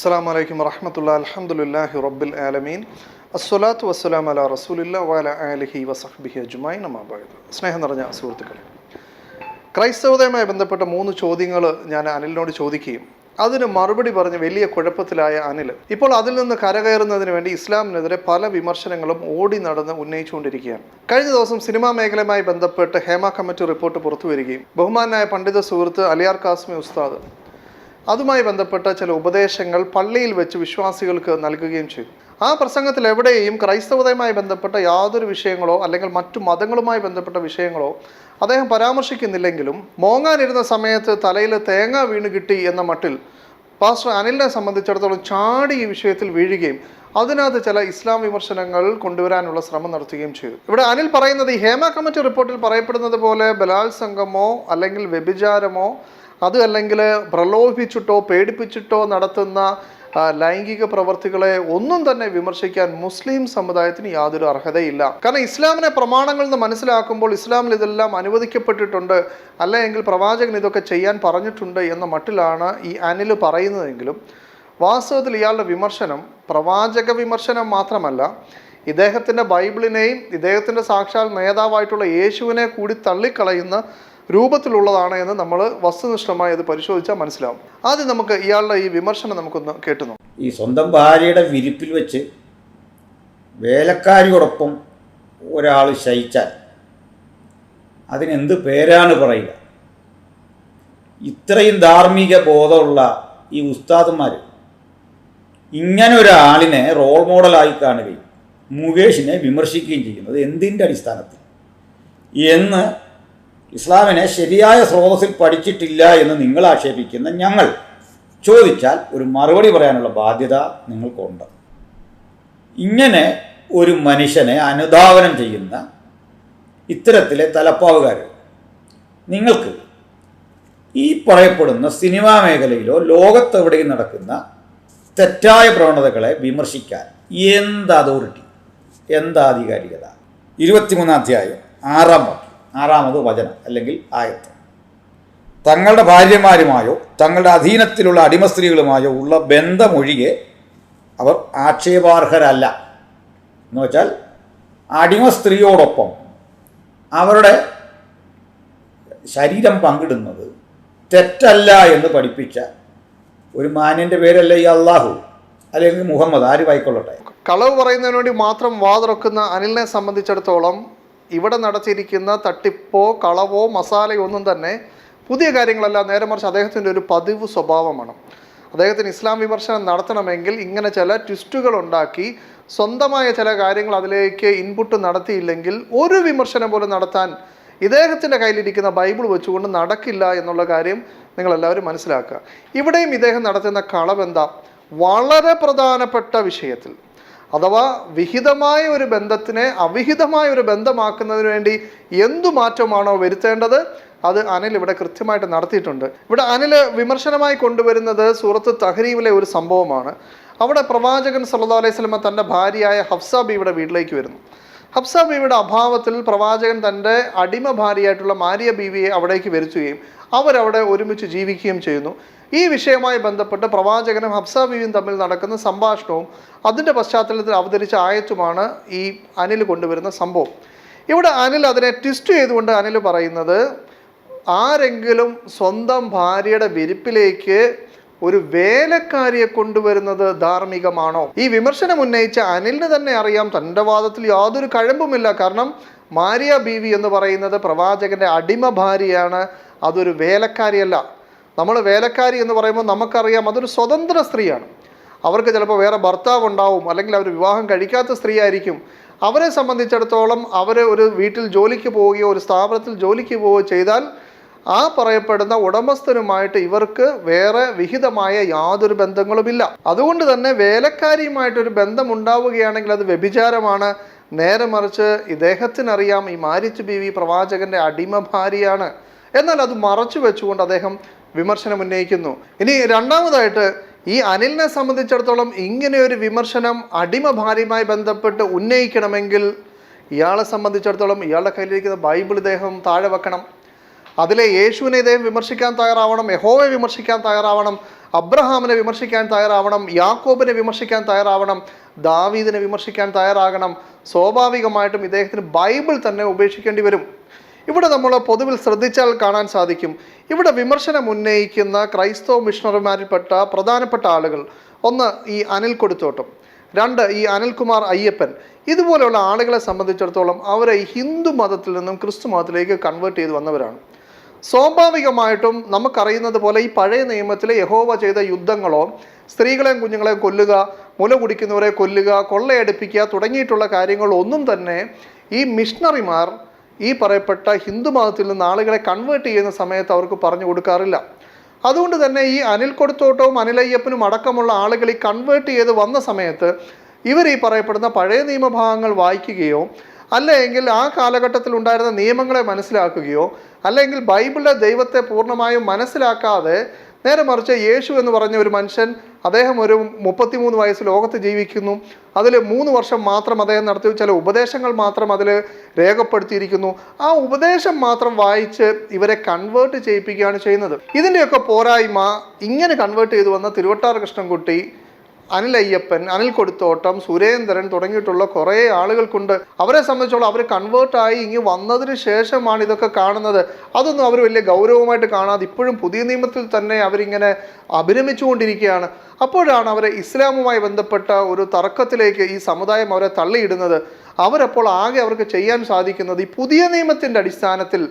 അസ്സാം വലൈക്കും വറഹമത്തുള്ള അലഹമുല്ലാഹി റബ്ബിൽ ആലമീൻ. അസ്വലാത്തു വസ്സലാം അല റസൂലില്ല വാല അലഹി വസഹ്ബിഹി അജുമായി നമാബായത് സ്നേഹം നിറഞ്ഞ സുഹൃത്തുക്കളെ ക്രൈസ്തവതയുമായി ബന്ധപ്പെട്ട മൂന്ന് ചോദ്യങ്ങൾ ഞാൻ അനിലിനോട് ചോദിക്കുകയും അതിന് മറുപടി പറഞ്ഞ് വലിയ കുഴപ്പത്തിലായ അനിൽ ഇപ്പോൾ അതിൽ നിന്ന് കരകയറുന്നതിന് വേണ്ടി ഇസ്ലാമിനെതിരെ പല വിമർശനങ്ങളും ഓടി നടന്ന് ഉന്നയിച്ചുകൊണ്ടിരിക്കുകയാണ്. കഴിഞ്ഞ ദിവസം സിനിമാ മേഖലയുമായി ബന്ധപ്പെട്ട് ഹേമ കമ്മിറ്റി റിപ്പോർട്ട് പുറത്തുവരികയും ബഹുമാനായ പണ്ഡിത സുഹൃത്ത് അലിയാർ കാസ്മി ഉസ്താദ് അതുമായി ബന്ധപ്പെട്ട ചില ഉപദേശങ്ങൾ പള്ളിയിൽ വെച്ച് വിശ്വാസികൾക്ക് നൽകുകയും ചെയ്തു. ആ പ്രസംഗത്തിൽ എവിടെയും ക്രൈസ്തവതയുമായി ബന്ധപ്പെട്ട യാതൊരു വിഷയങ്ങളോ അല്ലെങ്കിൽ മറ്റു മതങ്ങളുമായി ബന്ധപ്പെട്ട വിഷയങ്ങളോ അദ്ദേഹം പരാമർശിക്കുന്നില്ലെങ്കിലും മോങ്ങാനിരുന്ന സമയത്ത് തലയിൽ തേങ്ങ വീണ് കിട്ടി എന്ന മട്ടിൽ പാസ്റ്റർ അനിലിനെ സംബന്ധിച്ചിടത്തോളം ചാടി ഈ വിഷയത്തിൽ വീഴുകയും അതിനകത്ത് ചില ഇസ്ലാം വിമർശനങ്ങൾ കൊണ്ടുവരാനുള്ള ശ്രമം നടത്തുകയും ചെയ്തു. ഇവിടെ അനിൽ പറയുന്നത് ഈ ഹേമ കമ്മിറ്റി റിപ്പോർട്ടിൽ പറയപ്പെടുന്നത് പോലെ ബലാത്സംഗമോ അല്ലെങ്കിൽ വ്യഭിചാരമോ അത് അല്ലെങ്കിൽ പ്രലോഭിച്ചിട്ടോ പേടിപ്പിച്ചിട്ടോ നടത്തുന്ന ലൈംഗിക പ്രവർത്തികളെ ഒന്നും തന്നെ വിമർശിക്കാൻ മുസ്ലിം സമുദായത്തിന് യാതൊരു അർഹതയില്ല. കാരണം ഇസ്ലാമിനെ പ്രമാണങ്ങളിൽ നിന്ന് മനസ്സിലാക്കുമ്പോൾ ഇസ്ലാമിൽ ഇതെല്ലാം അനുവദിക്കപ്പെട്ടിട്ടുണ്ട്. അല്ലെങ്കിൽ പ്രവാചകൻ ഇതൊക്കെ ചെയ്യാൻ പറഞ്ഞിട്ടുണ്ട് എന്ന മട്ടിലാണ് ഈ അനിൽ പറയുന്നതെങ്കിലും വാസ്തവത്തിൽ ഇയാളുടെ വിമർശനം പ്രവാചക വിമർശനം മാത്രമല്ല ഇദ്ദേഹത്തിന്റെ ബൈബിളിനെയും ഇദ്ദേഹത്തിന്റെ സാക്ഷാൽ നേതാവായിട്ടുള്ള യേശുവിനെ കൂടി തള്ളിക്കളയുന്ന രൂപത്തിലുള്ളതാണ് എന്ന് നമ്മൾ വസ്തുനിഷ്ഠമായി അത് പരിശോധിച്ചാൽ മനസ്സിലാവും. ആദ്യം നമുക്ക് ഇയാളുടെ ഈ വിമർശനം നമുക്കൊന്ന് കേട്ടുന്നു ഈ സ്വന്തം ഭാര്യയുടെ വിരിപ്പിൽ വെച്ച് വേലക്കാരിയോടൊപ്പം ഒരാൾ ശയിച്ചാൽ അതിനെന്ത് പേരാണ് പറയുക? ഇത്രയും ധാർമ്മിക ബോധമുള്ള ഈ ഉസ്താദന്മാർ ഇങ്ങനെ ഒരാളിനെ റോൾ മോഡലായി കാണുകയും മുകേഷിനെ വിമർശിക്കുകയും ചെയ്യുന്നത് എന്തിന്റെ അടിസ്ഥാനത്തിൽ? എന്ന് ഇസ്ലാമിനെ ശരിയായ സ്രോതസ്സിൽ പഠിച്ചിട്ടില്ല എന്ന് നിങ്ങൾ ആക്ഷേപിക്കുന്ന ഞങ്ങൾ. ചോദിച്ചാൽ ഒരു മറുപടി പറയാനുള്ള ബാധ്യത നിങ്ങൾക്കുണ്ട്. ഇങ്ങനെ ഒരു മനുഷ്യനെ അനുധാവനം ചെയ്യുന്ന ഇത്തരത്തിലെ തലപ്പാവുകാർ നിങ്ങൾക്ക് ഈ പറയപ്പെടുന്ന സിനിമാ മേഖലയിലോ ലോകത്തെവിടെയും നടക്കുന്ന തെറ്റായ പ്രവണതകളെ വിമർശിക്കാൻ എന്ത് അതോറിറ്റി എന്താ ആധികാരികത? ഇരുപത്തിമൂന്നാം അധ്യായം ആറാം വാക്യം. ആറാമത് വചനം അല്ലെങ്കിൽ ആയത്ത്. തങ്ങളുടെ ഭാര്യമാരുമായോ തങ്ങളുടെ അധീനത്തിലുള്ള അടിമ സ്ത്രീകളുമായോ ഉള്ള ബന്ധമൊഴികെ അവർ ആക്ഷേപാർഹരല്ല. എന്ന് വെച്ചാൽ അടിമ സ്ത്രീയോടൊപ്പം അവരുടെ ശരീരം പങ്കിടുന്നത് തെറ്റല്ല എന്ന് പഠിപ്പിച്ച ഒരു മാന്യന്റെ പേരല്ല ഈ അള്ളാഹു അല്ലെങ്കിൽ മുഹമ്മദ് ആര് വായിക്കൊള്ളട്ടെ? കളവ് പറയുന്നതിന് വേണ്ടി മാത്രം വാതുറക്കുന്ന അനിലിനെ സംബന്ധിച്ചിടത്തോളം ഇവിടെ നടത്തിയിരിക്കുന്ന തട്ടിപ്പോ കളവോ മസാലയോ ഒന്നും തന്നെ പുതിയ കാര്യങ്ങളല്ല. നേരെ മറിച്ച് അദ്ദേഹത്തിന്റെ ഒരു പതിവ് സ്വഭാവമാണ്. അദ്ദേഹത്തിന് ഇസ്ലാം വിമർശനം നടത്തണമെങ്കിൽ ഇങ്ങനെ ചില ട്വിസ്റ്റുകൾ ഉണ്ടാക്കി സ്വന്തമായ ചില കാര്യങ്ങൾ അതിലേക്ക് ഇൻപുട്ട് നടത്തിയില്ലെങ്കിൽ ഒരു വിമർശനം പോലും നടത്താൻ ഇദ്ദേഹത്തിന്റെ കയ്യിലിരിക്കുന്ന ബൈബിൾ വെച്ചുകൊണ്ട് നടക്കില്ല എന്നുള്ള കാര്യം നിങ്ങളെല്ലാവരും മനസ്സിലാക്കുക. ഇവിടെയും ഇദ്ദേഹം നടത്തുന്ന കളവെന്താ? വളരെ പ്രധാനപ്പെട്ട വിഷയത്തിൽ. അഥവാ വിഹിതമായ ഒരു ബന്ധത്തിനെ അവിഹിതമായ ഒരു ബന്ധമാക്കുന്നതിന് വേണ്ടി എന്തു മാറ്റമാണോ വരുത്തേണ്ടത് അത് അനിൽ ഇവിടെ കൃത്യമായിട്ട് നടത്തിയിട്ടുണ്ട്. ഇവിടെ അനിൽ വിമർശനമായി കൊണ്ടുവരുന്നത് സൂറത്ത് തഹരീവിലെ ഒരു സംഭവമാണ്. അവിടെ പ്രവാചകൻ സല്ലാ അലൈഹി സ്വലമ തന്റെ ഭാര്യയായ ഹഫ്സ ഇവിടെ വീട്ടിലേക്ക് വരുന്നു. ഹഫ്സ ബീവിയുടെ അഭാവത്തിൽ പ്രവാചകൻ തന്റെ അടിമ ഭാര്യയായിട്ടുള്ള മാരിയ ബീവിയെ അവിടേക്ക് വരുത്തുകയും അവരവിടെ ഒരുമിച്ച് ജീവിക്കുകയും ചെയ്യുന്നു. ഈ വിഷയവുമായി ബന്ധപ്പെട്ട് പ്രവാചകനും ഹബ്സ ബീവിയും തമ്മിൽ നടക്കുന്ന സംഭാഷണവും അതിന്റെ പശ്ചാത്തലത്തിൽ അവതരിച്ച ആയത്തുമാണ് ഈ അനിൽ കൊണ്ടുവരുന്ന സംഭവം. ഇവിടെ അനിൽ അതിനെ ട്വിസ്റ്റ് ചെയ്തുകൊണ്ട് അനിൽ പറയുന്നത് ആരെങ്കിലും സ്വന്തം ഭാര്യയുടെ വിരിപ്പിലേക്ക് ഒരു വേലക്കാരിയെ കൊണ്ടുവരുന്നത് ധാർമ്മികമാണോ? ഈ വിമർശനം ഉന്നയിച്ച അനിലിന് തന്നെ അറിയാം തന്റെ വാദത്തിൽ യാതൊരു കഴമ്പുമില്ല. കാരണം മാരിയ ബീവി എന്ന് പറയുന്നത് പ്രവാചകന്റെ അടിമ ഭാര്യയാണ്. അതൊരു വേലക്കാരിയല്ല. നമ്മൾ വേലക്കാരി എന്ന് പറയുമ്പോൾ നമുക്കറിയാം അതൊരു സ്വതന്ത്ര സ്ത്രീയാണ്. അവർക്ക് ചിലപ്പോൾ വേറെ ഭർത്താവ് ഉണ്ടാവും അല്ലെങ്കിൽ അവർ വിവാഹം കഴിക്കാത്ത സ്ത്രീ ആയിരിക്കും അവരെ സംബന്ധിച്ചിടത്തോളം അവരെ ഒരു വീട്ടിൽ ജോലിക്ക് പോവുകയോ ഒരു സ്ഥാപനത്തിൽ ജോലിക്ക് പോവുകയോ ചെയ്താൽ ആ പറയപ്പെടുന്ന ഉടമസ്ഥനുമായിട്ട് ഇവർക്ക് വേറെ വിഹിതമായ യാതൊരു ബന്ധങ്ങളുമില്ല. അതുകൊണ്ട് തന്നെ വേലക്കാരിയുമായിട്ടൊരു ബന്ധം ഉണ്ടാവുകയാണെങ്കിൽ അത് വ്യഭിചാരമാണ്. നേരെ മറിച്ച് ഇദ്ദേഹത്തിനറിയാം ഈ മാരിച്ച് വി പ്രവാചകന്റെ അടിമ ഭാര്യയാണ്. എന്നാൽ അത് മറച്ചു വെച്ചുകൊണ്ട് അദ്ദേഹം വിമർശനം ഉന്നയിക്കുന്നു. ഇനി രണ്ടാമതായിട്ട് ഈ അനിലിനെ സംബന്ധിച്ചിടത്തോളം ഇങ്ങനെ ഒരു വിമർശനം അടിമ ഭാര്യയുമായി ബന്ധപ്പെട്ട് ഉന്നയിക്കണമെങ്കിൽ ഇയാളെ സംബന്ധിച്ചിടത്തോളം ഇയാളുടെ കയ്യിലിരിക്കുന്ന ബൈബിൾ ഇദ്ദേഹം താഴെ വെക്കണം. അതിലെ യേശുവിനെ ഇദ്ദേഹം വിമർശിക്കാൻ തയ്യാറാവണം യഹോവെ വിമർശിക്കാൻ തയ്യാറാവണം അബ്രഹാമിനെ വിമർശിക്കാൻ തയ്യാറാവണം യാക്കോബിനെ വിമർശിക്കാൻ തയ്യാറാവണം ദാവീദിനെ വിമർശിക്കാൻ തയ്യാറാകണം. സ്വാഭാവികമായിട്ടും ഇദ്ദേഹത്തിന് ബൈബിൾ തന്നെ ഉപേക്ഷിക്കേണ്ടി വരും. ഇവിടെ നമ്മൾ പൊതുവിൽ ശ്രദ്ധിച്ചാൽ കാണാൻ സാധിക്കും. ഇവിടെ വിമർശനം ഉന്നയിക്കുന്ന ക്രൈസ്തവ മിഷണറിമാരിൽപ്പെട്ട പ്രധാനപ്പെട്ട ആളുകൾ. ഒന്ന് ഈ അനിൽ കൊടുത്തോട്ടം. രണ്ട് ഈ അനിൽകുമാർ അയ്യപ്പൻ. ഇതുപോലെയുള്ള ആളുകളെ സംബന്ധിച്ചിടത്തോളം അവരെ ഹിന്ദു മതത്തിൽ നിന്നും ക്രിസ്തു മതത്തിലേക്ക് കൺവേർട്ട് ചെയ്ത് വന്നവരാണ്. സ്വാഭാവികമായിട്ടും നമുക്കറിയുന്നത് പോലെ ഈ പഴയ നിയമത്തിലെ യഹോവ ചെയ്ത യുദ്ധങ്ങളോ സ്ത്രീകളെയും കുഞ്ഞുങ്ങളെയും കൊല്ലുക മുല കുടിക്കുന്നവരെ കൊല്ലുക കൊള്ളയടുപ്പിക്കുക തുടങ്ങിയിട്ടുള്ള കാര്യങ്ങളൊന്നും തന്നെ ഈ മിഷണറിമാർ ഈ പറയപ്പെട്ട ഹിന്ദു മതത്തിൽ നിന്ന് ആളുകളെ കൺവേർട്ട് ചെയ്യുന്ന സമയത്ത് അവർക്ക് പറഞ്ഞു കൊടുക്കാറില്ല. അതുകൊണ്ട് തന്നെ ഈ അനിൽ കൊടുത്തോട്ടവും അനിലയ്യപ്പനും അടക്കമുള്ള ആളുകൾ ഈ കൺവേർട്ട് ചെയ്ത് വന്ന സമയത്ത് ഇവർ ഈ പറയപ്പെടുന്ന പഴയ നിയമഭാഗങ്ങൾ വായിക്കുകയോ അല്ലെങ്കിൽ ആ കാലഘട്ടത്തിൽ ഉണ്ടായിരുന്ന നിയമങ്ങളെ മനസ്സിലാക്കുകയോ അല്ലെങ്കിൽ ബൈബിളിലെ ദൈവത്തെ പൂർണമായും മനസ്സിലാക്കാതെ നേരെ മറിച്ച് യേശു എന്ന് പറഞ്ഞ ഒരു മനുഷ്യൻ അദ്ദേഹം ഒരു മുപ്പത്തിമൂന്ന് വയസ്സ് ലോകത്ത് ജീവിക്കുന്നു. അതിൽ മൂന്ന് വർഷം മാത്രം അദ്ദേഹം നടത്തിയ ചില ഉപദേശങ്ങൾ മാത്രം അതിൽ രേഖപ്പെടുത്തിയിരിക്കുന്നു. ആ ഉപദേശം മാത്രം വായിച്ച് ഇവരെ കൺവേർട്ട് ചെയ്യിപ്പിക്കുകയാണ് ചെയ്യുന്നത്. ഇതിന്റെയൊക്കെ പോരായ്മ ഇങ്ങനെ കൺവേർട്ട് ചെയ്തു വന്ന തിരുവട്ടാർ കൃഷ്ണൻകുട്ടി അനിൽ അയ്യപ്പൻ അനിൽ കൊടുത്തോട്ടം സുരേന്ദ്രൻ തുടങ്ങിയിട്ടുള്ള കുറേ ആളുകൾക്കുണ്ട്. അവരെ സംബന്ധിച്ചോളം അവർ കൺവേർട്ടായി ഇങ്ങ് വന്നതിന് ശേഷമാണ് ഇതൊക്കെ കാണുന്നത്. അതൊന്നും അവർ വലിയ ഗൗരവമായിട്ട് കാണാതെ ഇപ്പോഴും പുതിയ നിയമത്തിൽ തന്നെ അവരിങ്ങനെ അഭിരമിച്ചുകൊണ്ടിരിക്കുകയാണ്. അപ്പോഴാണ് അവരെ ഇസ്ലാമുമായി ബന്ധപ്പെട്ട ഒരു തർക്കത്തിലേക്ക് ഈ സമുദായം അവരെ തള്ളിയിടുന്നത്. അവരപ്പോൾ ആകെ അവർക്ക് ചെയ്യാൻ സാധിക്കുന്നത് ഈ പുതിയ നിയമത്തിന്റെ അടിസ്ഥാനത്തിൽ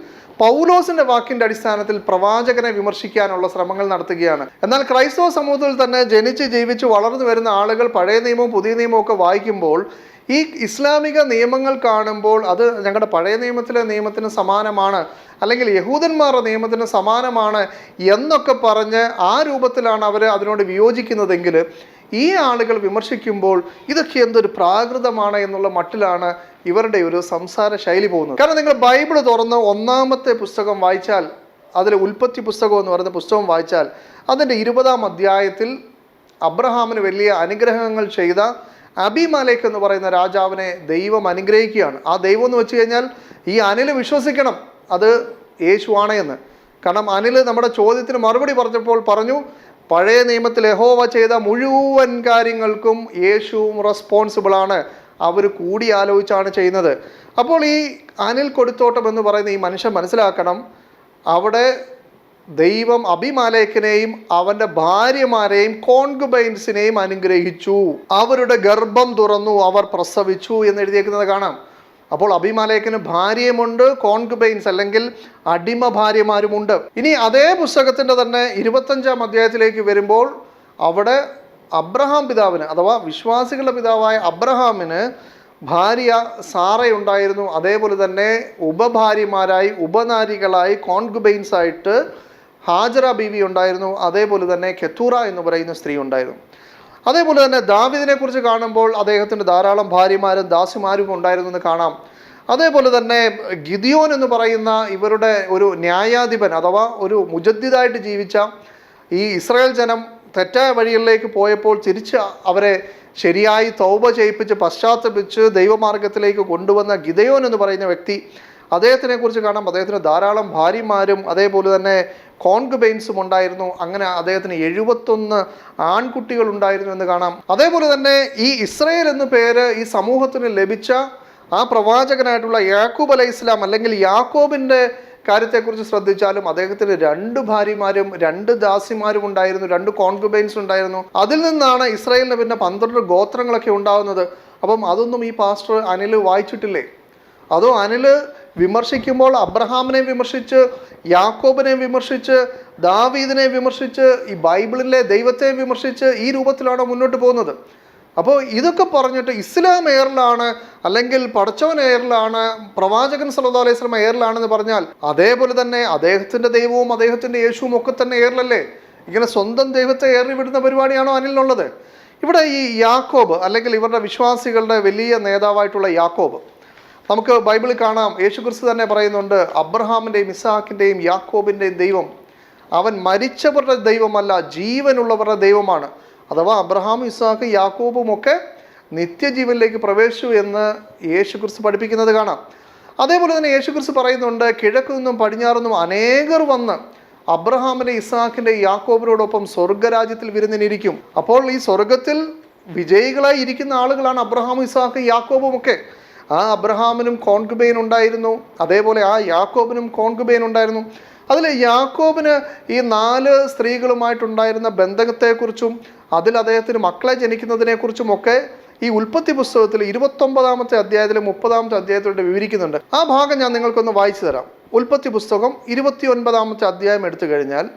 പൗലോസിന്റെ വാക്കിന്റെ അടിസ്ഥാനത്തിൽ പ്രവാചകനെ വിമർശിക്കാനുള്ള ശ്രമങ്ങൾ നടത്തുകയാണ്. എന്നാൽ ക്രൈസ്തവ സമൂഹത്തിൽ തന്നെ ജനിച്ച് ജീവിച്ച് വളർന്നു വരുന്ന ആളുകൾ പഴയ നിയമവും പുതിയ നിയമവും ഒക്കെ വായിക്കുമ്പോൾ ഈ ഇസ്ലാമിക നിയമങ്ങൾ കാണുമ്പോൾ അത് ഞങ്ങളുടെ പഴയ നിയമത്തിലെ നിയമത്തിന് സമാനമാണ് അല്ലെങ്കിൽ യഹൂദന്മാരുടെ നിയമത്തിന് സമാനമാണ് എന്നൊക്കെ പറഞ്ഞ് ആ രൂപത്തിലാണ് അവർ അതിനോട് വിയോജിക്കുന്നതെങ്കിൽ ഈ ആളുകൾ വിമർശിക്കുമ്പോൾ ഇതൊക്കെ എന്തൊരു പ്രാകൃതമാണ് എന്നുള്ള മട്ടിലാണ് ഇവരുടെ ഒരു സംസാര ശൈലി പോകുന്നത്. കാരണം നിങ്ങൾ ബൈബിൾ തുറന്ന് ഒന്നാമത്തെ പുസ്തകം വായിച്ചാൽ അതിൽ ഉൽപ്പത്തി പുസ്തകം എന്ന് പറയുന്ന പുസ്തകം വായിച്ചാൽ അതിന്റെ ഇരുപതാം അധ്യായത്തിൽ അബ്രഹാമിന് വലിയ അനുഗ്രഹങ്ങൾ ചെയ്ത അബിമാലേക്ക് എന്ന് പറയുന്ന രാജാവിനെ ദൈവം അനുഗ്രഹിക്കുകയാണ്. ആ ദൈവം എന്ന് വെച്ച് കഴിഞ്ഞാൽ ഈ അനിൽ വിശ്വസിക്കണം. അത് യേശുവാണ് എന്ന്. കാരണം അനിൽ നമ്മുടെ ചോദ്യത്തിന് മറുപടി പറഞ്ഞപ്പോൾ പറഞ്ഞു പഴയ നിയമത്തിൽ യഹോവ ചെയ്ത മുഴുവൻ കാര്യങ്ങൾക്കും യേശുവും റെസ്പോൺസിബിൾ ആണ്. അവർ കൂടി ആലോചിച്ചാണ് ചെയ്യുന്നത്. അപ്പോൾ ഈ അനിൽ കൊടുത്തോട്ടം എന്ന് പറയുന്ന ഈ മനുഷ്യൻ മനസ്സിലാക്കണം അവിടെ ദൈവം അഭിമാലേഖനെയും അവന്റെ ഭാര്യമാരെയും കോൺകുബൈൻസിനെയും അനുഗ്രഹിച്ചു. അവരുടെ ഗർഭം തുറന്നു അവർ പ്രസവിച്ചു എന്ന് എഴുതിയേക്കുന്നത് കാണാം. അപ്പോൾ അഭിമാലേഖന് ഭാര്യയുമുണ്ട് കോൺകുബൈൻസ് അല്ലെങ്കിൽ അടിമ ഭാര്യമാരുമുണ്ട്. ഇനി അതേ പുസ്തകത്തിന്റെ തന്നെ ഇരുപത്തഞ്ചാം അധ്യായത്തിലേക്ക് വരുമ്പോൾ അവിടെ അബ്രഹാം പിതാവിന് അഥവാ വിശ്വാസികളുടെ പിതാവായ അബ്രഹാമിന് ഭാര്യ സാറയുണ്ടായിരുന്നു. അതേപോലെ തന്നെ ഉപഭാര്യമാരായി ഉപനാരികളായി കോൺകുബൈൻസ് ആയിട്ട് ഹാജറ ബീവി ഉണ്ടായിരുന്നു അതേപോലെ തന്നെ കെത്തൂറ എന്ന് പറയുന്ന സ്ത്രീ ഉണ്ടായിരുന്നു അതേപോലെ തന്നെ ദാവിദിനെ കുറിച്ച് കാണുമ്പോൾ അദ്ദേഹത്തിന് ധാരാളം ഭാര്യമാരും ദാസിമാരും ഉണ്ടായിരുന്നു എന്ന് കാണാം. അതേപോലെ തന്നെ ഗിദിയോൻ എന്ന് പറയുന്ന ഇവരുടെ ഒരു ന്യായാധിപൻ അഥവാ ഒരു മുജദ്ദിദായിട്ട് ജീവിച്ച ഈ ഇസ്രായേൽ ജനം തെറ്റായ വഴികളിലേക്ക് പോയപ്പോൾ തിരിച്ച് അവരെ ശരിയായി തൗബ ചെയ്യിപ്പിച്ച് പശ്ചാത്തപിച്ച് ദൈവമാർഗത്തിലേക്ക് കൊണ്ടുവന്ന ഗിദയോൻ എന്ന് പറയുന്ന വ്യക്തി അദ്ദേഹത്തിനെ കുറിച്ച് കാണാം. അദ്ദേഹത്തിന് ധാരാളം ഭാര്യമാരും അതേപോലെ തന്നെ കോൺകുബൈൻസും ഉണ്ടായിരുന്നു. അങ്ങനെ അദ്ദേഹത്തിന് എഴുപത്തൊന്ന് ആൺകുട്ടികൾ ഉണ്ടായിരുന്നു എന്ന് കാണാം. അതേപോലെ തന്നെ ഈ ഇസ്രയേൽ എന്ന പേര് ഈ സമൂഹത്തിന് ലഭിച്ച ആ പ്രവാചകനായിട്ടുള്ള യാക്കൂബ് അലൈഹി ഇസ്ലാം അല്ലെങ്കിൽ യാക്കോബിന്റെ കാര്യത്തെക്കുറിച്ച് ശ്രദ്ധിച്ചാലും അദ്ദേഹത്തിന് രണ്ട് ഭാര്യമാരും രണ്ട് ദാസിമാരും ഉണ്ടായിരുന്നു രണ്ട് കോൺകുബൈൻസ് ഉണ്ടായിരുന്നു. അതിൽ നിന്നാണ് ഇസ്രായേലിന് പിന്നെ പന്ത്രണ്ട് ഗോത്രങ്ങളൊക്കെ ഉണ്ടാകുന്നത് അപ്പം അതൊന്നും ഈ പാസ്റ്റർ അനിൽ വായിച്ചിട്ടില്ലേ? അതോ അനിൽ വിമർശിക്കുമ്പോൾ അബ്രഹാമിനെ വിമർശിച്ച് യാക്കോബിനെ വിമർശിച്ച് ദാവീദിനെ വിമർശിച്ച് ഈ ബൈബിളിലെ ദൈവത്തെ വിമർശിച്ച് ഈ രൂപത്തിലാണോ മുന്നോട്ട് പോകുന്നത്. അപ്പോൾ ഇതൊക്കെ പറഞ്ഞിട്ട് ഇസ്ലാം എയറിലാണ് അല്ലെങ്കിൽ പടച്ചവൻ എയറിലാണ് പ്രവാചകൻ സല്ലാ അലൈഹി സ്വലം എയറിലാണെന്ന് പറഞ്ഞാൽ അതേപോലെ തന്നെ അദ്ദേഹത്തിന്റെ ദൈവവും അദ്ദേഹത്തിന്റെ യേശുവും ഒക്കെ തന്നെ എയറിലല്ലേ ഇങ്ങനെ സ്വന്തം ദൈവത്തെ ഏറി വിടുന്ന പരിപാടിയാണോ അനിലിനുള്ളത്? ഇവിടെ ഈ യാക്കോബ് അല്ലെങ്കിൽ ഇവരുടെ വിശ്വാസികളുടെ വലിയ നേതാവായിട്ടുള്ള യാക്കോബ് നമുക്ക് ബൈബിളിൽ കാണാം. യേശുക്രിസ്തു തന്നെ പറയുന്നുണ്ട് അബ്രഹാമിന്റെയും ഇസാക്കിന്റെയും യാക്കോബിന്റെയും ദൈവം അവൻ മരിച്ചവരുടെ ദൈവമല്ല ജീവനുള്ളവരുടെ ദൈവമാണ്. അഥവാ അബ്രഹാം ഇസാക്ക് യാക്കോബും ഒക്കെ നിത്യജീവനിലേക്ക് പ്രവേശിച്ചു എന്ന് യേശുക്രിസ്തു പഠിപ്പിക്കുന്നത് കാണാം. അതേപോലെ തന്നെ യേശുക്രിസ്തു പറയുന്നുണ്ട് കിഴക്കു നിന്നും പടിഞ്ഞാറുനിന്നും അനേകർ വന്ന് അബ്രഹാമിന്റെ ഇസാഖിന്റെ യാക്കോബിനോടൊപ്പം സ്വർഗരാജ്യത്തിൽ വിരുന്നിനിരിക്കും. അപ്പോൾ ഈ സ്വർഗത്തിൽ വിജയികളായി ഇരിക്കുന്ന ആളുകളാണ് അബ്രഹാം ഇസാഖ് യാക്കോബും ഒക്കെ. ആ അബ്രഹാമിനും കോൺകുബൈൻ ഉണ്ടായിരുന്നു അതേപോലെ ആ യാക്കോബിനും കോൺകുബൈൻ ഉണ്ടായിരുന്നു അതിൽ യാക്കോബിന് ഈ നാല് സ്ത്രീകളുമായിട്ടുണ്ടായിരുന്ന ബന്ധത്തെക്കുറിച്ചും അതിൽ അദ്ദേഹത്തിന് മക്കളെ ജനിക്കുന്നതിനെക്കുറിച്ചും ഒക്കെ ഈ ഉൽപ്പത്തി പുസ്തകത്തിൽ ഇരുപത്തൊമ്പതാമത്തെ അധ്യായത്തിലും മുപ്പതാമത്തെ അധ്യായത്തിലൂടെ വിവരിക്കുന്നുണ്ട്. ആ ഭാഗം ഞാൻ നിങ്ങൾക്കൊന്ന് വായിച്ചു തരാം. ഉൽപ്പത്തി പുസ്തകം ഇരുപത്തി ഒൻപതാമത്തെ അധ്യായം എടുത്തു കഴിഞ്ഞാൽ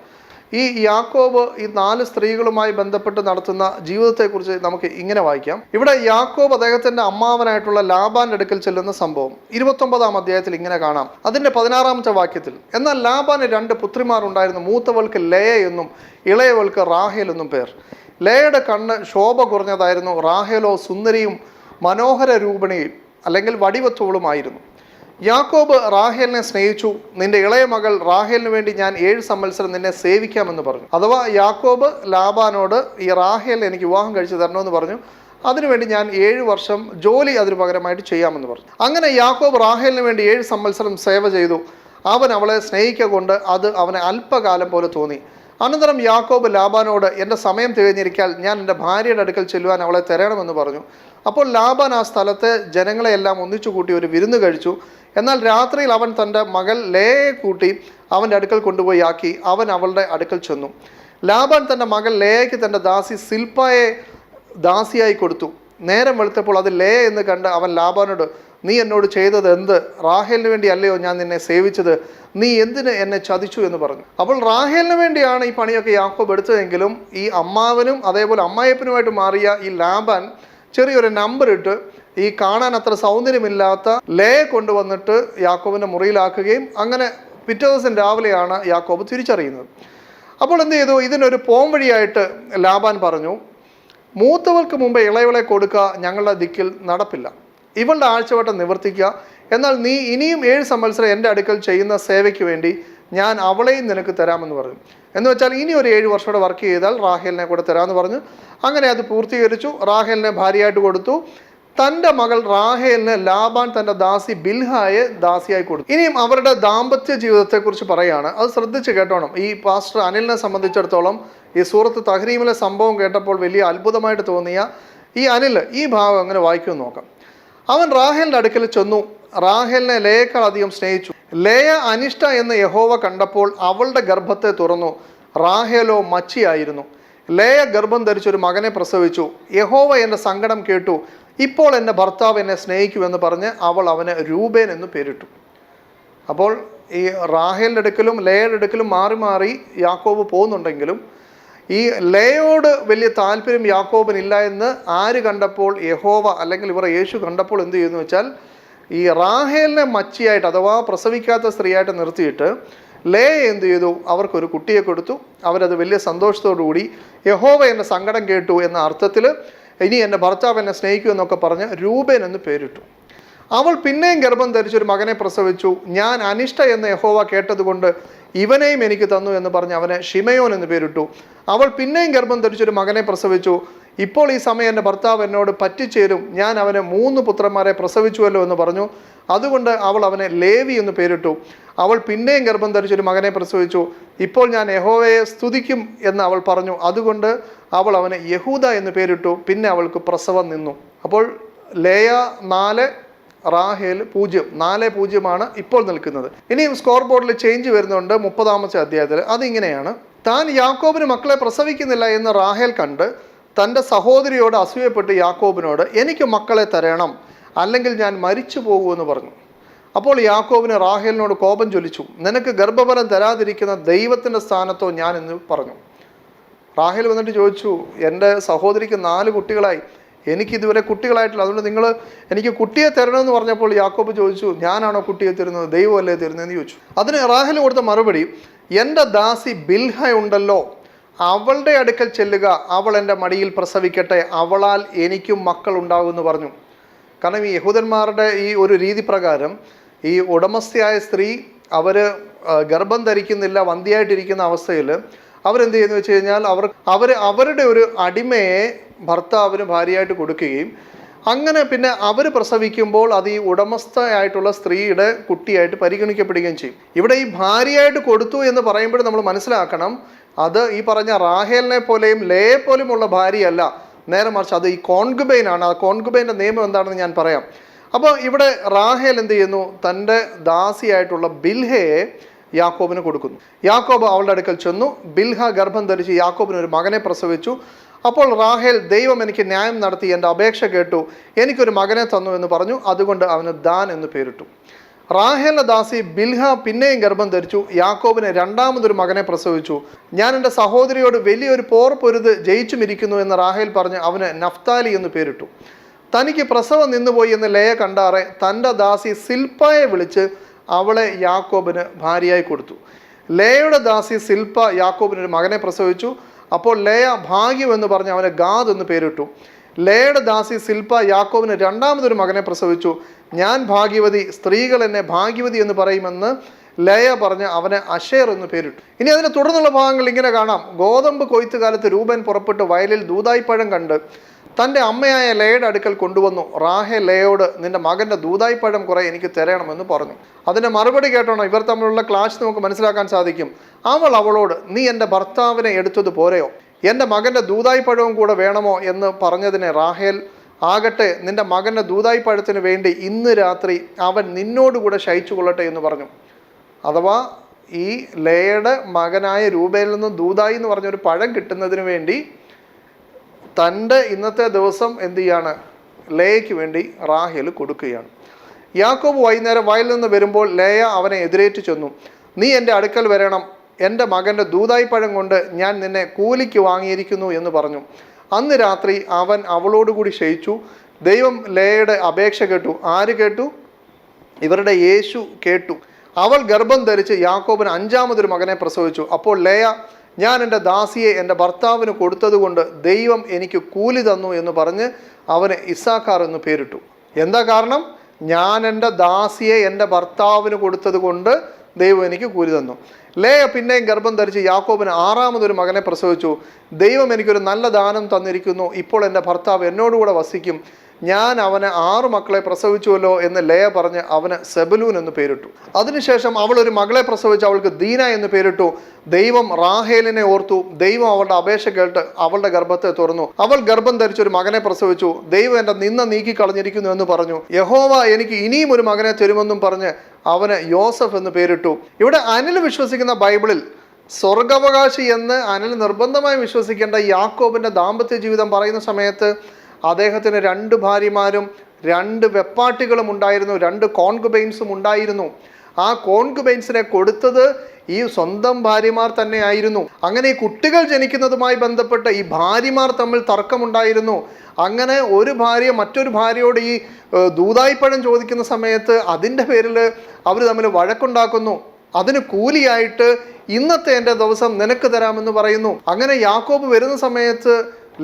ഈ യാക്കോബ് ഈ നാല് സ്ത്രീകളുമായി ബന്ധപ്പെട്ട് നടത്തുന്ന ജീവിതത്തെക്കുറിച്ച് നമുക്ക് ഇങ്ങനെ വായിക്കാം. ഇവിടെ യാക്കോബ് അദ്ദേഹത്തിന്റെ അമ്മാവനായിട്ടുള്ള ലാബാന്റെ അടുക്കൽ ചെല്ലുന്ന സംഭവം ഇരുപത്തൊമ്പതാം അധ്യായത്തിൽ ഇങ്ങനെ കാണാം. അതിന്റെ പതിനാറാമത്തെ വാക്യത്തിൽ എന്നാൽ ലാബാന് രണ്ട് പുത്രിമാർ ഉണ്ടായിരുന്നു മൂത്തവൾക്ക് ലയ എന്നും ഇളയവൾക്ക് റാഹേൽ എന്നും പേർ. ലയയുടെ കണ്ണ് ശോഭ കുറഞ്ഞതായിരുന്നു റാഹേലോ സുന്ദരിയും മനോഹര രൂപണിയും അല്ലെങ്കിൽ വടിവത്തുവളുമായിരുന്നു. യാക്കോബ് റാഹേലിനെ സ്നേഹിച്ചു. നിന്റെ ഇളയ മകൾ റാഹേലിന് വേണ്ടി ഞാൻ ഏഴ് സംവത്സരം നിന്നെ സേവിക്കാമെന്ന് പറഞ്ഞു. അഥവാ യാക്കോബ് ലാബാനോട് ഈ റാഹേൽ എനിക്ക് വിവാഹം കഴിച്ചു തരണമെന്ന് പറഞ്ഞു. അതിനുവേണ്ടി ഞാൻ ഏഴ് വർഷം ജോലി അതിന് പകരമായിട്ട് ചെയ്യാമെന്ന് പറഞ്ഞു. അങ്ങനെ യാക്കോബ് റാഹേലിന് വേണ്ടി ഏഴ് സംവത്സരം സേവ ചെയ്തു. അവൻ അവളെ സ്നേഹിക്കുക കൊണ്ട് അത് അവനെ അല്പകാലം പോലെ തോന്നി. അനന്തരം യാക്കോബ് ലാബാനോട് എന്റെ സമയം തികഞ്ഞിരിക്കാൻ ഞാൻ എന്റെ ഭാര്യയുടെ അടുക്കൽ ചെല്ലുവാൻ അവളെ തരണമെന്ന് പറഞ്ഞു. അപ്പോൾ ലാബാൻ ആ സ്ഥലത്തെ ജനങ്ങളെയെല്ലാം ഒന്നിച്ചു കൂട്ടി ഒരു വിരുന്ന് കഴിച്ചു. എന്നാൽ രാത്രിയിൽ അവൻ തന്റെ മകൾ ലേയെ കൂട്ടി അവന്റെ അടുക്കൽ കൊണ്ടുപോയി ആക്കി. അവൻ അവളുടെ അടുക്കൽ ചെന്നു. ലാബാൻ തന്റെ മകൾ ലേയയ്ക്ക് തന്റെ ദാസി സിൽപ്പയെ ദാസിയായി കൊടുത്തു. നേരം വെളുത്തപ്പോൾ അത് ലേ എന്ന് കണ്ട് അവൻ ലാബാനോട് നീ എന്നോട് ചെയ്തത് എന്ത്? റാഹേലിന് വേണ്ടി അല്ലയോ ഞാൻ നിന്നെ സേവിച്ചത്? നീ എന്തിന് എന്നെ ചതിച്ചു? എന്ന് പറഞ്ഞു. അപ്പോൾ റാഹേലിന് വേണ്ടിയാണ് ഈ പണിയൊക്കെ യാക്കോബ് എടുത്തതെങ്കിലും ഈ അമ്മാവനും അതേപോലെ അമ്മായപ്പനുമായിട്ട് മാറിയ ഈ ലാബാൻ ചെറിയൊരു നമ്പർ ഇട്ട് ഈ കാണാൻ അത്ര സൗന്ദര്യമില്ലാത്ത ലേ കൊണ്ടുവന്നിട്ട് യാക്കോബിനെ മുറിയിലാക്കുകയും അങ്ങനെ പിറ്റേ ദിവസം രാവിലെയാണ് യാക്കോബ് തിരിച്ചറിയുന്നത്. അപ്പോൾ എന്ത് ചെയ്തു? ഇതിനൊരു പോം വഴിയായിട്ട് ലാബാൻ പറഞ്ഞു മൂത്തവർക്ക് മുമ്പ് ഇളയവളെ കൊടുക്കുക ഞങ്ങളുടെ ദിക്കിൽ നടപ്പില്ല. ഇവളുടെ ആഴ്ചവട്ടം നിവർത്തിക്കുക. എന്നാൽ നീ ഇനിയും ഏഴ് സംവത്സരം എന്റെ അടുക്കൽ ചെയ്യുന്ന സേവയ്ക്ക് വേണ്ടി ഞാൻ അവളെയും നിനക്ക് തരാമെന്ന് പറഞ്ഞു. എന്ന് വെച്ചാൽ ഇനി ഒരു ഏഴ് വർഷം കൂടെ വർക്ക് ചെയ്താൽ റാഹേലിനെ കൂടെ തരാമെന്ന് പറഞ്ഞു. അങ്ങനെ അത് പൂർത്തീകരിച്ചു. റാഹേലിനെ ഭാര്യയായിട്ട് കൊടുത്തു. തന്റെ മകൾ റാഹേലിന് ലാബാൻ തന്റെ ദാസി ബിൽഹായെ ദാസിയായി കൊടുത്തു. ഇനിയും അവരുടെ ദാമ്പത്യ ജീവിതത്തെക്കുറിച്ച് പറയുകയാണ് അത് ശ്രദ്ധിച്ച് കേട്ടോണം. ഈ പാസ്റ്റർ അനിലിനെ സംബന്ധിച്ചിടത്തോളം ഈ സൂറത്ത് തഹ്രീമിലെ സംഭവം കേട്ടപ്പോൾ വലിയ അത്ഭുതമായിട്ട് തോന്നിയ ഈ അനിൽ ഈ ഭാഗം അങ്ങനെ വായിക്കുമെന്ന് നോക്കാം. അവൻ റാഹേലിന്റെ അടുക്കൽ ചെന്നു. റാഹേലിനെ ലേയേക്കാൾ അധികം സ്നേഹിച്ചു. ലേയ അനിഷ്ട എന്ന് യഹോവ കണ്ടപ്പോൾ അവളുടെ ഗർഭത്തെ തുറന്നു. റാഹേലോ മച്ചിയായിരുന്നു. ലേയ ഗർഭം ധരിച്ചൊരു മകനെ പ്രസവിച്ചു. യഹോവ എന്റെ സങ്കടം കേട്ടു. ഇപ്പോൾ എന്റെ ഭർത്താവ് എന്നെ സ്നേഹിക്കുമെന്ന് പറഞ്ഞ് അവൾ അവന് രൂപേൻ എന്ന് പേരിട്ടു. അപ്പോൾ ഈ റാഹേലിന്റെ അടുക്കലും ലേയുടെ അടുക്കലും മാറി മാറി യാക്കോബ് പോകുന്നുണ്ടെങ്കിലും ഈ ലേയോട് വലിയ താല്പര്യം യാക്കോബിനില്ല എന്ന് ആര് കണ്ടപ്പോൾ യഹോവ അല്ലെങ്കിൽ ഇവർ യേശു കണ്ടപ്പോൾ എന്ത് ചെയ്യുന്നു വെച്ചാൽ ഈ റാഹേലിനെ മച്ചിയായിട്ട് അഥവാ പ്രസവിക്കാത്ത സ്ത്രീയായിട്ട് നിർത്തിയിട്ട് ലേ എന്ത് ചെയ്തു? അവർക്കൊരു കുട്ടിയെ കൊടുത്തു. അവരത് വലിയ സന്തോഷത്തോടു കൂടി യഹോവ എന്ന സങ്കടം കേട്ടു എന്ന അർത്ഥത്തിൽ ഇനി എന്റെ ഭർത്താവ് എന്നെ സ്നേഹിക്കൂ എന്നൊക്കെ പറഞ്ഞ് രൂപേൻ എന്ന് പേരിട്ടു. അവൾ പിന്നെയും ഗർഭം ധരിച്ചൊരു മകനെ പ്രസവിച്ചു. ഞാൻ അനിഷ്ട എന്ന് യഹോവ കേട്ടതുകൊണ്ട് ഇവനെയും എനിക്ക് തന്നു എന്ന് പറഞ്ഞ് അവനെ ഷിമയോൻ എന്ന് പേരിട്ടു. അവൾ പിന്നെയും ഗർഭം ധരിച്ചൊരു മകനെ പ്രസവിച്ചു. ഇപ്പോൾ ഈ സമയം എന്റെ ഭർത്താവ് എന്നോട് പറ്റിച്ചേരും. ഞാൻ അവന് മൂന്ന് പുത്രന്മാരെ പ്രസവിച്ചുവല്ലോ എന്ന് പറഞ്ഞു. അതുകൊണ്ട് അവൾ അവനെ ലേവി എന്ന് പേരിട്ടു. അവൾ പിന്നെയും ഗർഭം ധരിച്ചൊരു മകനെ പ്രസവിച്ചു. ഇപ്പോൾ ഞാൻ യഹോവയെ സ്തുതിക്കും എന്ന് അവൾ പറഞ്ഞു. അതുകൊണ്ട് അവൾ അവനെ യഹൂദ എന്ന് പേരിട്ടു. പിന്നെ അവൾക്ക് പ്രസവം നിന്നു. അപ്പോൾ ലേയ നാല് റാഹേൽ പൂജ്യം. നാല് പൂജ്യമാണ് ഇപ്പോൾ നിൽക്കുന്നത്. ഇനിയും സ്കോർ ബോർഡിൽ ചേഞ്ച് വരുന്നുണ്ട് മുപ്പതാമത്തെ അധ്യായത്തിൽ. അതിങ്ങനെയാണ്. താൻ യാക്കോബിന് മക്കളെ പ്രസവിക്കുന്നില്ല എന്ന് റാഹേൽ കണ്ട് തന്റെ സഹോദരിയോട് അസൂയപ്പെട്ട് യാക്കോബിനോട് എനിക്ക് മക്കളെ തരണം. അല്ലെങ്കിൽ ഞാൻ മരിച്ചു പോകുമെന്ന് പറഞ്ഞു. അപ്പോൾ യാക്കോബിന് റാഹേലിനോട് കോപം ചൊലിച്ചു നിനക്ക് ഗർഭഫലം തരാതിരിക്കുന്ന ദൈവത്തിന്റെ സ്ഥാനത്തോ ഞാൻ എന്ന് പറഞ്ഞു. റാഹേൽ വന്നിട്ട് ചോദിച്ചു എന്റെ സഹോദരിക്ക് നാല് കുട്ടികളായി. എനിക്കിതുവരെ കുട്ടികളായിട്ടില്ല. അതുകൊണ്ട് നിങ്ങൾ എനിക്ക് കുട്ടിയെ തരണമെന്ന് പറഞ്ഞപ്പോൾ യാക്കോബ് ചോദിച്ചു ഞാനാണോ കുട്ടിയെ തരുന്നത്? ദൈവമല്ലേ തരുന്നതെന്ന് ചോദിച്ചു. അതിന് റാഹേൽ കൊടുത്ത മറുപടി എന്റെ ദാസി ബിൽഹ ഉണ്ടല്ലോ. അവളുടെ അടുക്കൽ ചെല്ലുക. അവൾ എന്റെ മടിയിൽ പ്രസവിക്കട്ടെ. അവളാൽ എനിക്കും മക്കൾ ഉണ്ടാകുമെന്ന് പറഞ്ഞു. കാരണം ഈ യഹൂദന്മാരുടെ ഈ ഒരു രീതി പ്രകാരം ഈ ഉടമസ്ഥയായ സ്ത്രീ അവർ ഗർഭം ധരിക്കുന്നില്ല വന്തിയായിട്ടിരിക്കുന്ന അവസ്ഥയിൽ അവരെന്ത് ചെയ്യുന്നു വെച്ച് കഴിഞ്ഞാൽ അവർ അവർ അവരുടെ ഒരു അടിമയെ ഭർത്താവിന് ഭാര്യയായിട്ട് കൊടുക്കുകയും അങ്ങനെ പിന്നെ അവർ പ്രസവിക്കുമ്പോൾ അത് ഈ ഉടമസ്ഥയായിട്ടുള്ള സ്ത്രീയുടെ കുട്ടിയായിട്ട് പരിഗണിക്കപ്പെടുകയും ചെയ്യും. ഇവിടെ ഈ ഭാര്യയായിട്ട് കൊടുത്തു എന്ന് പറയുമ്പോൾ നമ്മൾ മനസ്സിലാക്കണം അത് ഈ പറഞ്ഞ റാഹേലിനെ പോലെയും ലേ പോലുമുള്ള ഭാര്യയല്ല. നേരെ മറിച്ച് അത് ഈ കോൺഗുബൈനാണ് ആ കോൺഗുബൈന്റെ നിയമം എന്താണെന്ന് ഞാൻ പറയാം. അപ്പോൾ ഇവിടെ റാഹേൽ എന്ത് ചെയ്യുന്നു? തന്റെ ദാസിയായിട്ടുള്ള ബിൽഹയെ യാക്കോബിന് കൊടുക്കുന്നു. യാക്കോബ് അവളുടെ അടുക്കൽ ചെന്നു. ബിൽഹ ഗർഭം ധരിച്ച് യാക്കോബിന് ഒരു മകനെ പ്രസവിച്ചു. അപ്പോൾ റാഹേൽ ദൈവം എനിക്ക് ന്യായം നടത്തി എന്റെ അപേക്ഷ കേട്ടു. എനിക്കൊരു മകനെ തന്നു എന്ന് പറഞ്ഞു. അതുകൊണ്ട് അവന് ദാൻ എന്ന് പേരിട്ടു. റാഹേലിന്റെ ദാസി ബിൽഹ പിന്നെയും ഗർഭം ധരിച്ചു. യാക്കോബിന് രണ്ടാമതൊരു മകനെ പ്രസവിച്ചു. ഞാൻ എന്റെ സഹോദരിയോട് വലിയൊരു പോർ പൊരുത് ജയിച്ചുമിരിക്കുന്നു എന്ന് റാഹേൽ പറഞ്ഞ് അവന് നഫ്താലി എന്ന് പേരിട്ടു. തനിക്ക് പ്രസവം നിന്നുപോയി എന്ന് ലയ കണ്ടാറെ തന്റെ ദാസി സിൽപ്പയെ വിളിച്ച് അവളെ യാക്കോബിന് ഭാര്യയായി കൊടുത്തു. ലേയുടെ ദാസി സിൽപ്പ യാക്കോബിന് ഒരു മകനെ പ്രസവിച്ചു. അപ്പോൾ ലേയ ഭാഗ്യം എന്ന് പറഞ്ഞ് അവനെ ഗാദ് എന്ന് പേരിട്ടു. ലേയുടെ ദാസി സിൽപ യാക്കോബിന് രണ്ടാമതൊരു മകനെ പ്രസവിച്ചു. ഞാൻ ഭാഗ്യവതി സ്ത്രീകൾ എന്നെ ഭാഗ്യവതി എന്ന് പറയുമെന്ന് ലയ പറഞ്ഞ് അവനെ അഷേർ എന്ന് പേരിട്ടു. ഇനി അതിന് തുടർന്നുള്ള ഭാഗങ്ങൾ ഇങ്ങനെ കാണാം. ഗോതമ്പ് കൊയ്ത്ത് കാലത്ത് രൂപൻ പുറപ്പെട്ട് വയലിൽ ദൂതായിപ്പഴം കണ്ട് തന്റെ അമ്മയായ ലയയുടെ അടുക്കൽ കൊണ്ടുവന്നു. റാഹെ ലയോട് നിന്റെ മകന്റെ ദൂതായിപ്പഴം കുറേ എനിക്ക് തരണമെന്ന് പറഞ്ഞു. അതിന്റെ മറുപടി കേട്ടോണം. ഇവർ തമ്മിലുള്ള ക്ലാഷ് നമുക്ക് മനസ്സിലാക്കാൻ സാധിക്കും. അവൾ അവളോട് നീ എന്റെ ഭർത്താവിനെ എടുത്തത് പോരെയോ? എന്റെ മകന്റെ ദൂതായിപ്പഴവും കൂടെ വേണമോ എന്ന് പറഞ്ഞതിനെ റാഹേൽ ആകട്ടെ നിന്റെ മകന്റെ ദൂതായ്പഴത്തിന് വേണ്ടി ഇന്ന് രാത്രി അവൻ നിന്നോടുകൂടെ ശയിച്ചു കൊള്ളട്ടെ എന്ന് പറഞ്ഞു. അഥവാ ഈ ലേയുടെ മകനായ രൂപയിൽ നിന്നും ദൂതായി എന്ന് പറഞ്ഞൊരു പഴം കിട്ടുന്നതിന് വേണ്ടി തന്റെ ഇന്നത്തെ ദിവസം എന്ത് ചെയ്യാണ്? ലേയയ്ക്ക് വേണ്ടി റാഹേൽ കൊടുക്കുകയാണ്. യാക്കോബ് വൈകുന്നേരം വയലിൽ നിന്ന് വരുമ്പോൾ ലേയ അവനെ എതിരേറ്റ് ചെന്നു. നീ എന്റെ അടുക്കൽ വരണം. എന്റെ മകന്റെ ദൂതായിപ്പഴം കൊണ്ട് ഞാൻ നിന്നെ കൂലിക്ക് വാങ്ങിയിരിക്കുന്നു എന്ന് പറഞ്ഞു. അന്ന് രാത്രി അവൻ അവളോടുകൂടി ക്ഷയിച്ചു. ദൈവം ലേയുടെ അപേക്ഷ കേട്ടു. ആര് കേട്ടു? ഇവരുടെ യേശു കേട്ടു. അവൾ ഗർഭം ധരിച്ച് യാക്കോബിന് അഞ്ചാമതൊരു മകനെ പ്രസവിച്ചു. അപ്പോൾ ലേയ ഞാൻ എന്റെ ദാസിയെ എന്റെ ഭർത്താവിന് കൊടുത്തതുകൊണ്ട് ദൈവം എനിക്ക് കൂലി തന്നു എന്ന് പറഞ്ഞ് അവന് ഇസാക്കാർ എന്ന് പേരിട്ടു. എന്താ കാരണം? ഞാൻ എന്റെ ദാസിയെ എന്റെ ഭർത്താവിന് കൊടുത്തത് കൊണ്ട് ദൈവം എനിക്ക് കൂലി തന്നു. ലേയ പിന്നെയും ഗർഭം ധരിച്ച് യാക്കോബിന് ആറാമതൊരു മകനെ പ്രസവിച്ചു. ദൈവം എനിക്കൊരു നല്ല ദാനം തന്നിരിക്കുന്നു. ഇപ്പോൾ എന്റെ ഭർത്താവ് എന്നോടുകൂടെ വസിക്കും. ഞാൻ അവന് ആറു മക്കളെ പ്രസവിച്ചുവല്ലോ എന്ന് ലയ പറഞ്ഞ് അവന് സെബലൂൻ എന്ന് പേരിട്ടു. അതിനുശേഷം അവൾ ഒരു മകളെ പ്രസവിച്ച് അവൾക്ക് ദീന എന്ന് പേരിട്ടു. ദൈവം റാഹേലിനെ ഓർത്തു. ദൈവം അവളുടെ അപേക്ഷ കേട്ട് അവളുടെ ഗർഭത്തെ തുറന്നു. അവൾ ഗർഭം ധരിച്ച് ഒരു മകനെ പ്രസവിച്ചു. ദൈവം എന്റെ നിന്ന നീക്കി കളഞ്ഞിരിക്കുന്നു എന്ന് പറഞ്ഞു. യഹോവ എനിക്ക് ഇനിയും ഒരു മകനെ തരുമെന്നും പറഞ്ഞ് അവന് യോസഫ് എന്ന് പേരിട്ടു. ഇവിടെ അനിൽ വിശ്വസിക്കുന്ന ബൈബിളിൽ സ്വർഗാവകാശി എന്ന് അനിൽ നിർബന്ധമായും വിശ്വസിക്കേണ്ട യാക്കോബിന്റെ ദാമ്പത്യ ജീവിതം പറയുന്ന സമയത്ത് അദ്ദേഹത്തിന് രണ്ട് ഭാര്യമാരും രണ്ട് വെപ്പാട്ടികളും ഉണ്ടായിരുന്നു രണ്ട് കോൺകുബൈൻസും ഉണ്ടായിരുന്നു. ആ കോൺകുബൈൻസിനെ കൊടുത്തത് ഈ സ്വന്തം ഭാര്യമാർ തന്നെയായിരുന്നു. അങ്ങനെ ഈ കുട്ടികൾ ജനിക്കുന്നതുമായി ബന്ധപ്പെട്ട് ഈ ഭാര്യമാർ തമ്മിൽ തർക്കമുണ്ടായിരുന്നു. അങ്ങനെ ഒരു ഭാര്യ മറ്റൊരു ഭാര്യയോട് ഈ ദൂതായിപ്പഴം ചോദിക്കുന്ന സമയത്ത് അതിന്റെ പേരിൽ അവർ തമ്മിൽ വഴക്കുണ്ടാക്കുന്നു. അതിന് കൂലിയായിട്ട് ഇന്നത്തെ എന്റെ ദിവസം നിനക്ക് തരാമെന്ന് പറയുന്നു. അങ്ങനെ യാക്കോബ് വരുന്ന സമയത്ത്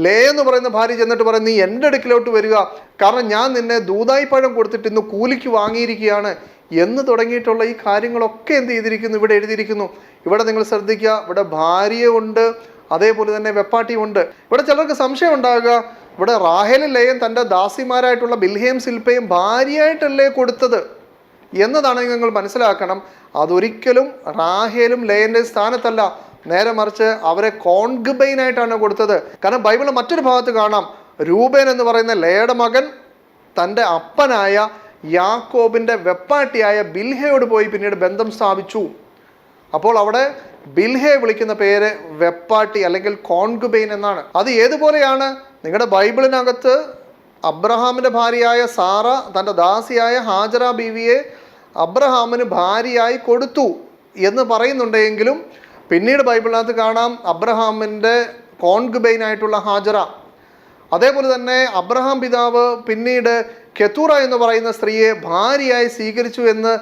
ലേ എന്ന് പറയുന്ന ഭാര്യ ചെന്നിട്ട് പറയും നീ എന്റെ അടുക്കിലോട്ട് വരിക. കാരണം ഞാൻ നിന്നെ ദൂതായി പഴം കൊടുത്തിട്ട് ഇന്ന് കൂലിക്ക് വാങ്ങിയിരിക്കുകയാണ്. എന്ന് തുടങ്ങിയിട്ടുള്ള ഈ കാര്യങ്ങളൊക്കെ എന്ത് ചെയ്തിരിക്കുന്നു? ഇവിടെ എഴുതിയിരിക്കുന്നു. ഇവിടെ നിങ്ങൾ ശ്രദ്ധിക്കുക ഇവിടെ ഭാര്യയുണ്ട് അതേപോലെ തന്നെ വെപ്പാട്ടിയുണ്ട് ഇവിടെ ചിലർക്ക് സംശയം ഉണ്ടാകുക ഇവിടെ റാഹേലും ലയം തന്റെ ദാസിമാരായിട്ടുള്ള ബിൽഹേം ശില്പയും ഭാര്യയായിട്ടല്ലേ കൊടുത്തത്? എന്നതാണ് നിങ്ങൾ മനസ്സിലാക്കണം. അതൊരിക്കലും റാഹേലും ലയന്റെ സ്ഥാനത്തല്ല. നേരെ മറിച്ച് അവരെ കോൺഗബൈൻ ആയിട്ടാണ് കൊടുത്തത്. കാരണം ബൈബിൾ മറ്റൊരു ഭാഗത്ത് കാണാം. രൂപേൻ എന്ന് പറയുന്ന ലയുടെ മകൻ തന്റെ അപ്പനായ യാക്കോബിന്റെ വെപ്പാട്ടിയായ ബിൽഹയോട് പോയി പിന്നീട് ബന്ധം സ്ഥാപിച്ചു. അപ്പോൾ അവിടെ ബിൽഹയെ വിളിക്കുന്ന പേര് വെപ്പാട്ടി അല്ലെങ്കിൽ കോൺഗുബൈൻ എന്നാണ്. അത് ഏതുപോലെയാണ്? നിങ്ങളുടെ ബൈബിളിനകത്ത് അബ്രഹാമിന്റെ ഭാര്യയായ സാറ തന്റെ ദാസിയായ ഹാജറ ബീവിയെ അബ്രഹാമിന് ഭാര്യയായി കൊടുത്തു എന്ന് പറയുന്നുണ്ടെങ്കിലും പിന്നീട് ബൈബിളിനകത്ത് കാണാം അബ്രഹാമിന്റെ കോൺഗുബൈനായിട്ടുള്ള ഹാജറ. അതേപോലെ തന്നെ അബ്രഹാം പിതാവ് പിന്നീട് കെത്തൂറ എന്ന് പറയുന്ന സ്ത്രീയെ ഭാര്യയായി സ്വീകരിച്ചു എന്ന്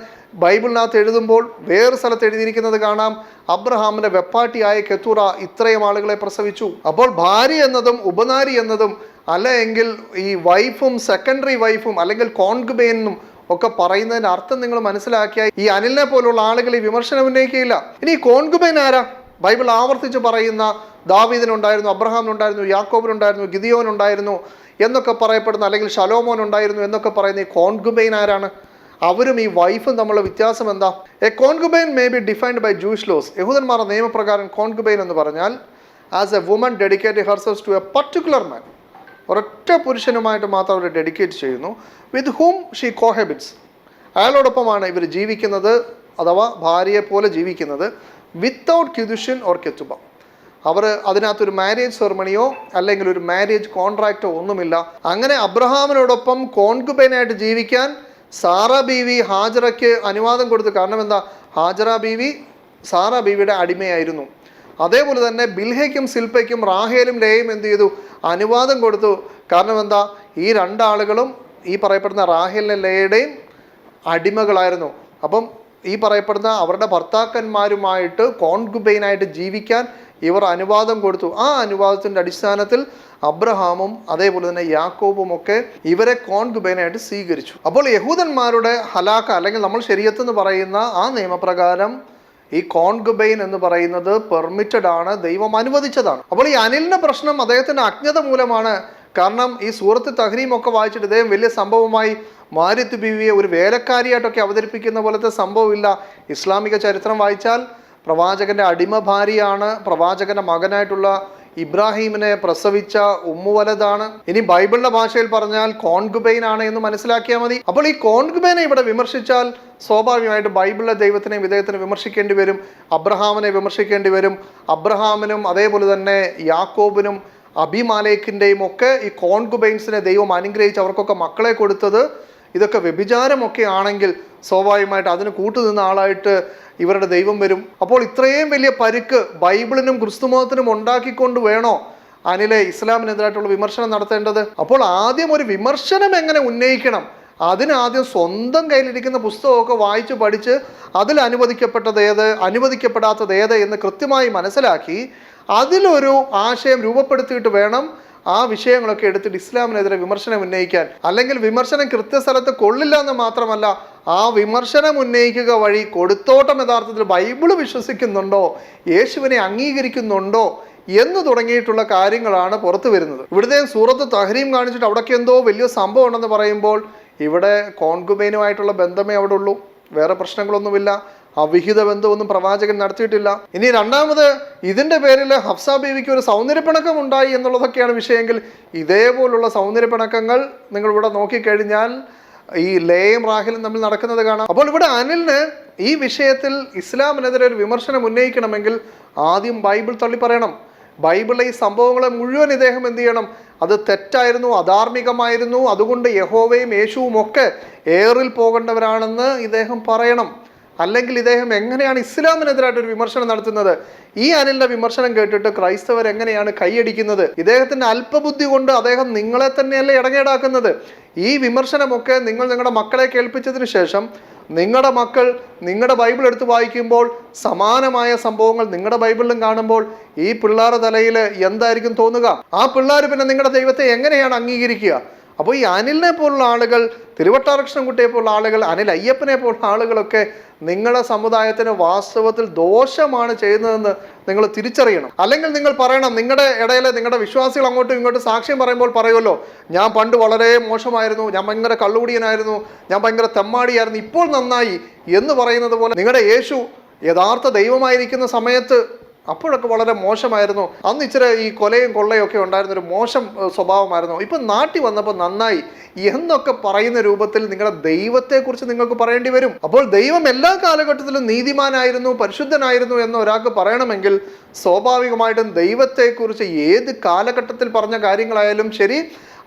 ബൈബിളിനകത്ത് എഴുതുമ്പോൾ വേറെ സ്ഥലത്ത് എഴുതിയിരിക്കുന്നത് കാണാം. അബ്രഹാമിന്റെ വെപ്പാട്ടിയായ കെത്തൂറ ഇത്രയും ആളുകളെ പ്രസവിച്ചു. അപ്പോൾ ഭാര്യ എന്നതും ഉപനാരി എന്നതും അല്ല എങ്കിൽ ഈ വൈഫും സെക്കൻഡറി വൈഫും അല്ലെങ്കിൽ കോൺഗുബേനും ഒക്കെ പറയുന്നതിന്റെ അർത്ഥം നിങ്ങൾ മനസ്സിലാക്കിയാൽ ഈ അനിലിനെ പോലുള്ള ആളുകൾ ഈ വിമർശനം ഉന്നയിക്കുകയില്ല. ഇനി ഈ കോൺഗുബൈൻ ആരാ? ബൈബിൾ ആവർത്തിച്ച് പറയുന്ന ദാവീദിനുണ്ടായിരുന്നു അബ്രഹാമിനുണ്ടായിരുന്നു യാക്കോബിനുണ്ടായിരുന്നു ഗിദിയോനുണ്ടായിരുന്നു എന്നൊക്കെ പറയപ്പെടുന്ന അല്ലെങ്കിൽ ഷലോമോൻ ഉണ്ടായിരുന്നു എന്നൊക്കെ പറയുന്ന ഈ കോൺഗുബൈൻ ആരാണ്? അവരും ഈ വൈഫും തമ്മിലുള്ള വ്യത്യാസം എന്താ? A concubine may be defined by Jewish laws. യഹൂദന്മാരുടെ നിയമപ്രകാരം കോൺഗുബൈൻ എന്ന് പറഞ്ഞാൽ as a woman dedicated herselves to a particular man. ഒരൊറ്റ പുരുഷനുമായിട്ട് മാത്രം അവർ ഡെഡിക്കേറ്റ് ചെയ്യുന്നു. വിത്ത് ഹൂം ഷീ കോഹെബിറ്റ്സ് അയാളോടൊപ്പമാണ് ഇവർ ജീവിക്കുന്നത് അഥവാ ഭാര്യയെ പോലെ ജീവിക്കുന്നത്. വിത്തൗട്ട് കിദുഷ്യൻ ഓർ കെത്തുബ അവർ അതിനകത്തൊരു മാരേജ് സെറമണിയോ അല്ലെങ്കിൽ ഒരു മാരേജ് കോൺട്രാക്റ്റോ ഒന്നുമില്ല. അങ്ങനെ അബ്രഹാമിനോടൊപ്പം കോൺകുബൈനായിട്ട് ജീവിക്കാൻ സാറ ബീവി ഹാജറയ്ക്ക് അനുവാദം കൊടുത്തു കാരണം എന്താ? ഹാജറ ബീവി സാറ ബീവിയുടെ അടിമയായിരുന്നു. അതേപോലെ തന്നെ ബിൽഹയ്ക്കും സിൽപ്പയ്ക്കും റാഹേലും ലേയും എന്ത് ചെയ്തു? അനുവാദം കൊടുത്തു. കാരണം എന്താ? ഈ രണ്ടാളുകളും ഈ പറയപ്പെടുന്ന റാഹേലിനെ ലേയുടെയും അടിമകളായിരുന്നു. അപ്പം ഈ പറയപ്പെടുന്ന അവരുടെ ഭർത്താക്കന്മാരുമായിട്ട് കോൺഗുബൈനായിട്ട് ജീവിക്കാൻ ഇവർ അനുവാദം കൊടുത്തു. ആ അനുവാദത്തിന്റെ അടിസ്ഥാനത്തിൽ അബ്രഹാമും അതേപോലെ തന്നെ യാക്കോബും ഒക്കെ ഇവരെ കോൺഗുബൈനായിട്ട് സ്വീകരിച്ചു. അപ്പോൾ യഹൂദന്മാരുടെ ഹലാക്ക അല്ലെങ്കിൽ നമ്മൾ ശരിയത്തെന്ന് പറയുന്ന ആ നിയമപ്രകാരം ഈ കോൺഗുബൈൻ എന്ന് പറയുന്നത് പെർമിറ്റഡ് ആണ് ദൈവം അനുവദിച്ചതാണ്. അപ്പോൾ ഈ അനിലിന്റെ പ്രശ്നം അദ്ദേഹത്തിന്റെ അജ്ഞത മൂലമാണ്. കാരണം ഈ സൂറത്ത് തഹ്രീം ഒക്കെ വായിച്ചിട്ട് ഇദ്ദേഹം വലിയ സംഭവമായി മാരിത്ത് ബീവിയെ ഒരു വേലക്കാരിയായിട്ടൊക്കെ അവതരിപ്പിക്കുന്ന പോലത്തെ സംഭവമില്ല. ഇസ്ലാമിക ചരിത്രം വായിച്ചാൽ പ്രവാചകന്റെ അടിമ ഭാര്യയാണ് പ്രവാചകന്റെ മകനായിട്ടുള്ള ഇബ്രാഹീമിനെ പ്രസവിച്ച ഉമ്മുവലതാണ് ഇനി ബൈബിളിന്റെ ഭാഷയിൽ പറഞ്ഞാൽ കോൺഗുബൈൻ ആണ് എന്ന് മനസ്സിലാക്കിയാൽ മതി. അപ്പോൾ ഈ കോൺഗുബൈനെ ഇവിടെ വിമർശിച്ചാൽ സ്വാഭാവികമായിട്ട് ബൈബിളിലെ ദൈവത്തിനെയും ഇദ്ദേഹത്തിനെ വിമർശിക്കേണ്ടി വരും അബ്രഹാമിനെ വിമർശിക്കേണ്ടി വരും. അബ്രഹാമിനും അതേപോലെ തന്നെ യാക്കോബിനും അഭിമാലേക്കിന്റെയും ഒക്കെ ഈ കോൺഗുബൈൻസിനെ ദൈവം അനുഗ്രഹിച്ച് അവർക്കൊക്കെ മക്കളെ കൊടുത്തത് ഇതൊക്കെ വ്യഭിചാരമൊക്കെ ആണെങ്കിൽ സ്വാഭാവികമായിട്ട് അതിന് കൂട്ടുനിന്ന ആളായിട്ട് ഇവരുടെ ദൈവം വരും. അപ്പോൾ ഇത്രയും വലിയ പരുക്ക് ബൈബിളിനും ക്രിസ്തുമതത്തിനും ഉണ്ടാക്കിക്കൊണ്ട് വേണോ? അനിലെ ഇസ്ലാമിനെതിരായിട്ടുള്ള വിമർശനം നടത്തേണ്ടത്? അപ്പോൾ ആദ്യം ഒരു വിമർശനം എങ്ങനെ ഉന്നയിക്കണം? അതിനാദ്യം സ്വന്തം കയ്യിലിരിക്കുന്ന പുസ്തകമൊക്കെ വായിച്ച് പഠിച്ച് അതിൽ അനുവദിക്കപ്പെട്ടത് ഏത്? അനുവദിക്കപ്പെടാത്തത് ഏത് എന്ന് കൃത്യമായി മനസ്സിലാക്കി അതിലൊരു ആശയം രൂപപ്പെടുത്തിയിട്ട് വേണം ആ വിഷയങ്ങളൊക്കെ എടുത്തിട്ട് ഇസ്ലാമിനെതിരെ വിമർശനം ഉന്നയിക്കാൻ അല്ലെങ്കിൽ വിമർശനം കൃത്യസ്ഥലത്ത് കൊള്ളില്ല എന്ന് മാത്രമല്ല ആ വിമർശനം ഉന്നയിക്കുക വഴി കൊടുത്തോട്ടം യഥാർത്ഥത്തിൽ ബൈബിൾ വിശ്വസിക്കുന്നുണ്ടോ യേശുവിനെ അംഗീകരിക്കുന്നുണ്ടോ എന്ന് തുടങ്ങിയിട്ടുള്ള കാര്യങ്ങളാണ് പുറത്തു വരുന്നത്. ഇവിടുത്തെ സൂറത്ത് തഹരീം കാണിച്ചിട്ട് അവിടേക്ക് എന്തോ വലിയ സംഭവം ഉണ്ടെന്ന് പറയുമ്പോൾ ഇവിടെ കോൺകുബൈനുമായിട്ടുള്ള ബന്ധമേ അവിടെ ഉള്ളൂ. വേറെ പ്രശ്നങ്ങളൊന്നുമില്ല. അവിഹിത ബന്ധമൊന്നും പ്രവാചകൻ നടത്തിയിട്ടില്ല. ഇനി രണ്ടാമത് ഇതിന്റെ പേരിൽ ഹഫ്സ ബീവിക്ക് ഒരു സൗന്ദര്യപ്പിണക്കം ഉണ്ടായി എന്നുള്ളതൊക്കെയാണ് വിഷയമെങ്കിൽ ഇതേപോലുള്ള സൗന്ദര്യപ്പിണക്കങ്ങൾ നിങ്ങൾ ഇവിടെ നോക്കിക്കഴിഞ്ഞാൽ ഈ ലേയും റാഹിലും തമ്മിൽ നടക്കുന്നത് കാണാം. അപ്പോൾ ഇവിടെ അനിലിന് ഈ വിഷയത്തിൽ ഇസ്ലാമിനെതിരെ ഒരു വിമർശനം ഉന്നയിക്കണമെങ്കിൽ ആദ്യം ബൈബിൾ തള്ളി പറയണം. ബൈബിളിലെ ഈ സംഭവങ്ങളെ മുഴുവൻ ഇദ്ദേഹം എന്ത് ചെയ്യണം? അത് തെറ്റായിരുന്നു അധാർമികമായിരുന്നു. അതുകൊണ്ട് യഹോവയും യേശുവും ഒക്കെ ഏറിൽ പോകേണ്ടവരാണെന്ന് ഇദ്ദേഹം പറയണം. അല്ലെങ്കിൽ ഇദ്ദേഹം എങ്ങനെയാണ് ഇസ്ലാമിനെതിരായിട്ട് ഒരു വിമർശനം നടത്തുന്നത്? ഈ അനിലിന്റെ വിമർശനം കേട്ടിട്ട് ക്രൈസ്തവർ എങ്ങനെയാണ് കൈയടിക്കുന്നത്? ഇദ്ദേഹത്തിന്റെ അല്പബുദ്ധി കൊണ്ട് അദ്ദേഹം നിങ്ങളെ തന്നെയല്ലേ ഇടങ്ങേടാക്കുന്നത് ഈ വിമർശനമൊക്കെ നിങ്ങൾ നിങ്ങളുടെ മക്കളെ കേൾപ്പിച്ചതിന് ശേഷം നിങ്ങളുടെ മക്കൾ നിങ്ങളുടെ ബൈബിൾ എടുത്ത് വായിക്കുമ്പോൾ സമാനമായ സംഭവങ്ങൾ നിങ്ങളുടെ ബൈബിളിലും കാണുമ്പോൾ ഈ പിള്ളേരുടെ തലയിൽ എന്തായിരിക്കും തോന്നുക? ആ പിള്ളേർ പിന്നെ നിങ്ങളുടെ ദൈവത്തെ എങ്ങനെയാണ് അംഗീകരിക്കുക? അപ്പോൾ ഈ അനിലിനെ പോലുള്ള ആളുകൾ തിരുവട്ടാരകൃഷ്ണൻകുട്ടിയെ പോലുള്ള ആളുകൾ അനിൽ അയ്യപ്പനെ പോലുള്ള ആളുകളൊക്കെ നിങ്ങളുടെ സമുദായത്തിന് വാസ്തവത്തിൽ ദോഷമാണ് ചെയ്യുന്നതെന്ന് നിങ്ങൾ തിരിച്ചറിയണം. അല്ലെങ്കിൽ നിങ്ങൾ പറയണം നിങ്ങളുടെ ഇടയിലെ നിങ്ങളുടെ വിശ്വാസികൾ അങ്ങോട്ടും ഇങ്ങോട്ടും സാക്ഷ്യം പറയുമ്പോൾ പറയുമല്ലോ ഞാൻ പണ്ട് വളരെ മോശമായിരുന്നു ഞാൻ ഭയങ്കര കള്ളുകുടിയനായിരുന്നു ഞാൻ ഭയങ്കര തെമ്മാടിയായിരുന്നു ഇപ്പോൾ നന്നായി എന്ന് പറയുന്നത് പോലെ നിങ്ങളുടെ യേശു യഥാർത്ഥ ദൈവമായിരിക്കുന്ന സമയത്ത് അപ്പോഴൊക്കെ വളരെ മോശമായിരുന്നു. അന്ന് ഇച്ചിരി ഈ കൊലയും കൊള്ളയും ഒക്കെ ഉണ്ടായിരുന്ന ഒരു മോശം സ്വഭാവമായിരുന്നു. ഇപ്പം നാട്ടിൽ വന്നപ്പോൾ നന്നായി. എന്നൊക്കെ പറയുന്ന രൂപത്തിൽ നിങ്ങളുടെ ദൈവത്തെക്കുറിച്ച് നിങ്ങൾക്ക് പറയേണ്ടി വരും. അപ്പോൾ ദൈവം എല്ലാ കാലഘട്ടത്തിലും നീതിമാനായിരുന്നു പരിശുദ്ധനായിരുന്നു എന്ന് ഒരാൾക്ക് പറയണമെങ്കിൽ സ്വാഭാവികമായിട്ടും ദൈവത്തെക്കുറിച്ച് ഏത് കാലഘട്ടത്തിൽ പറഞ്ഞ കാര്യങ്ങളായാലും ശരി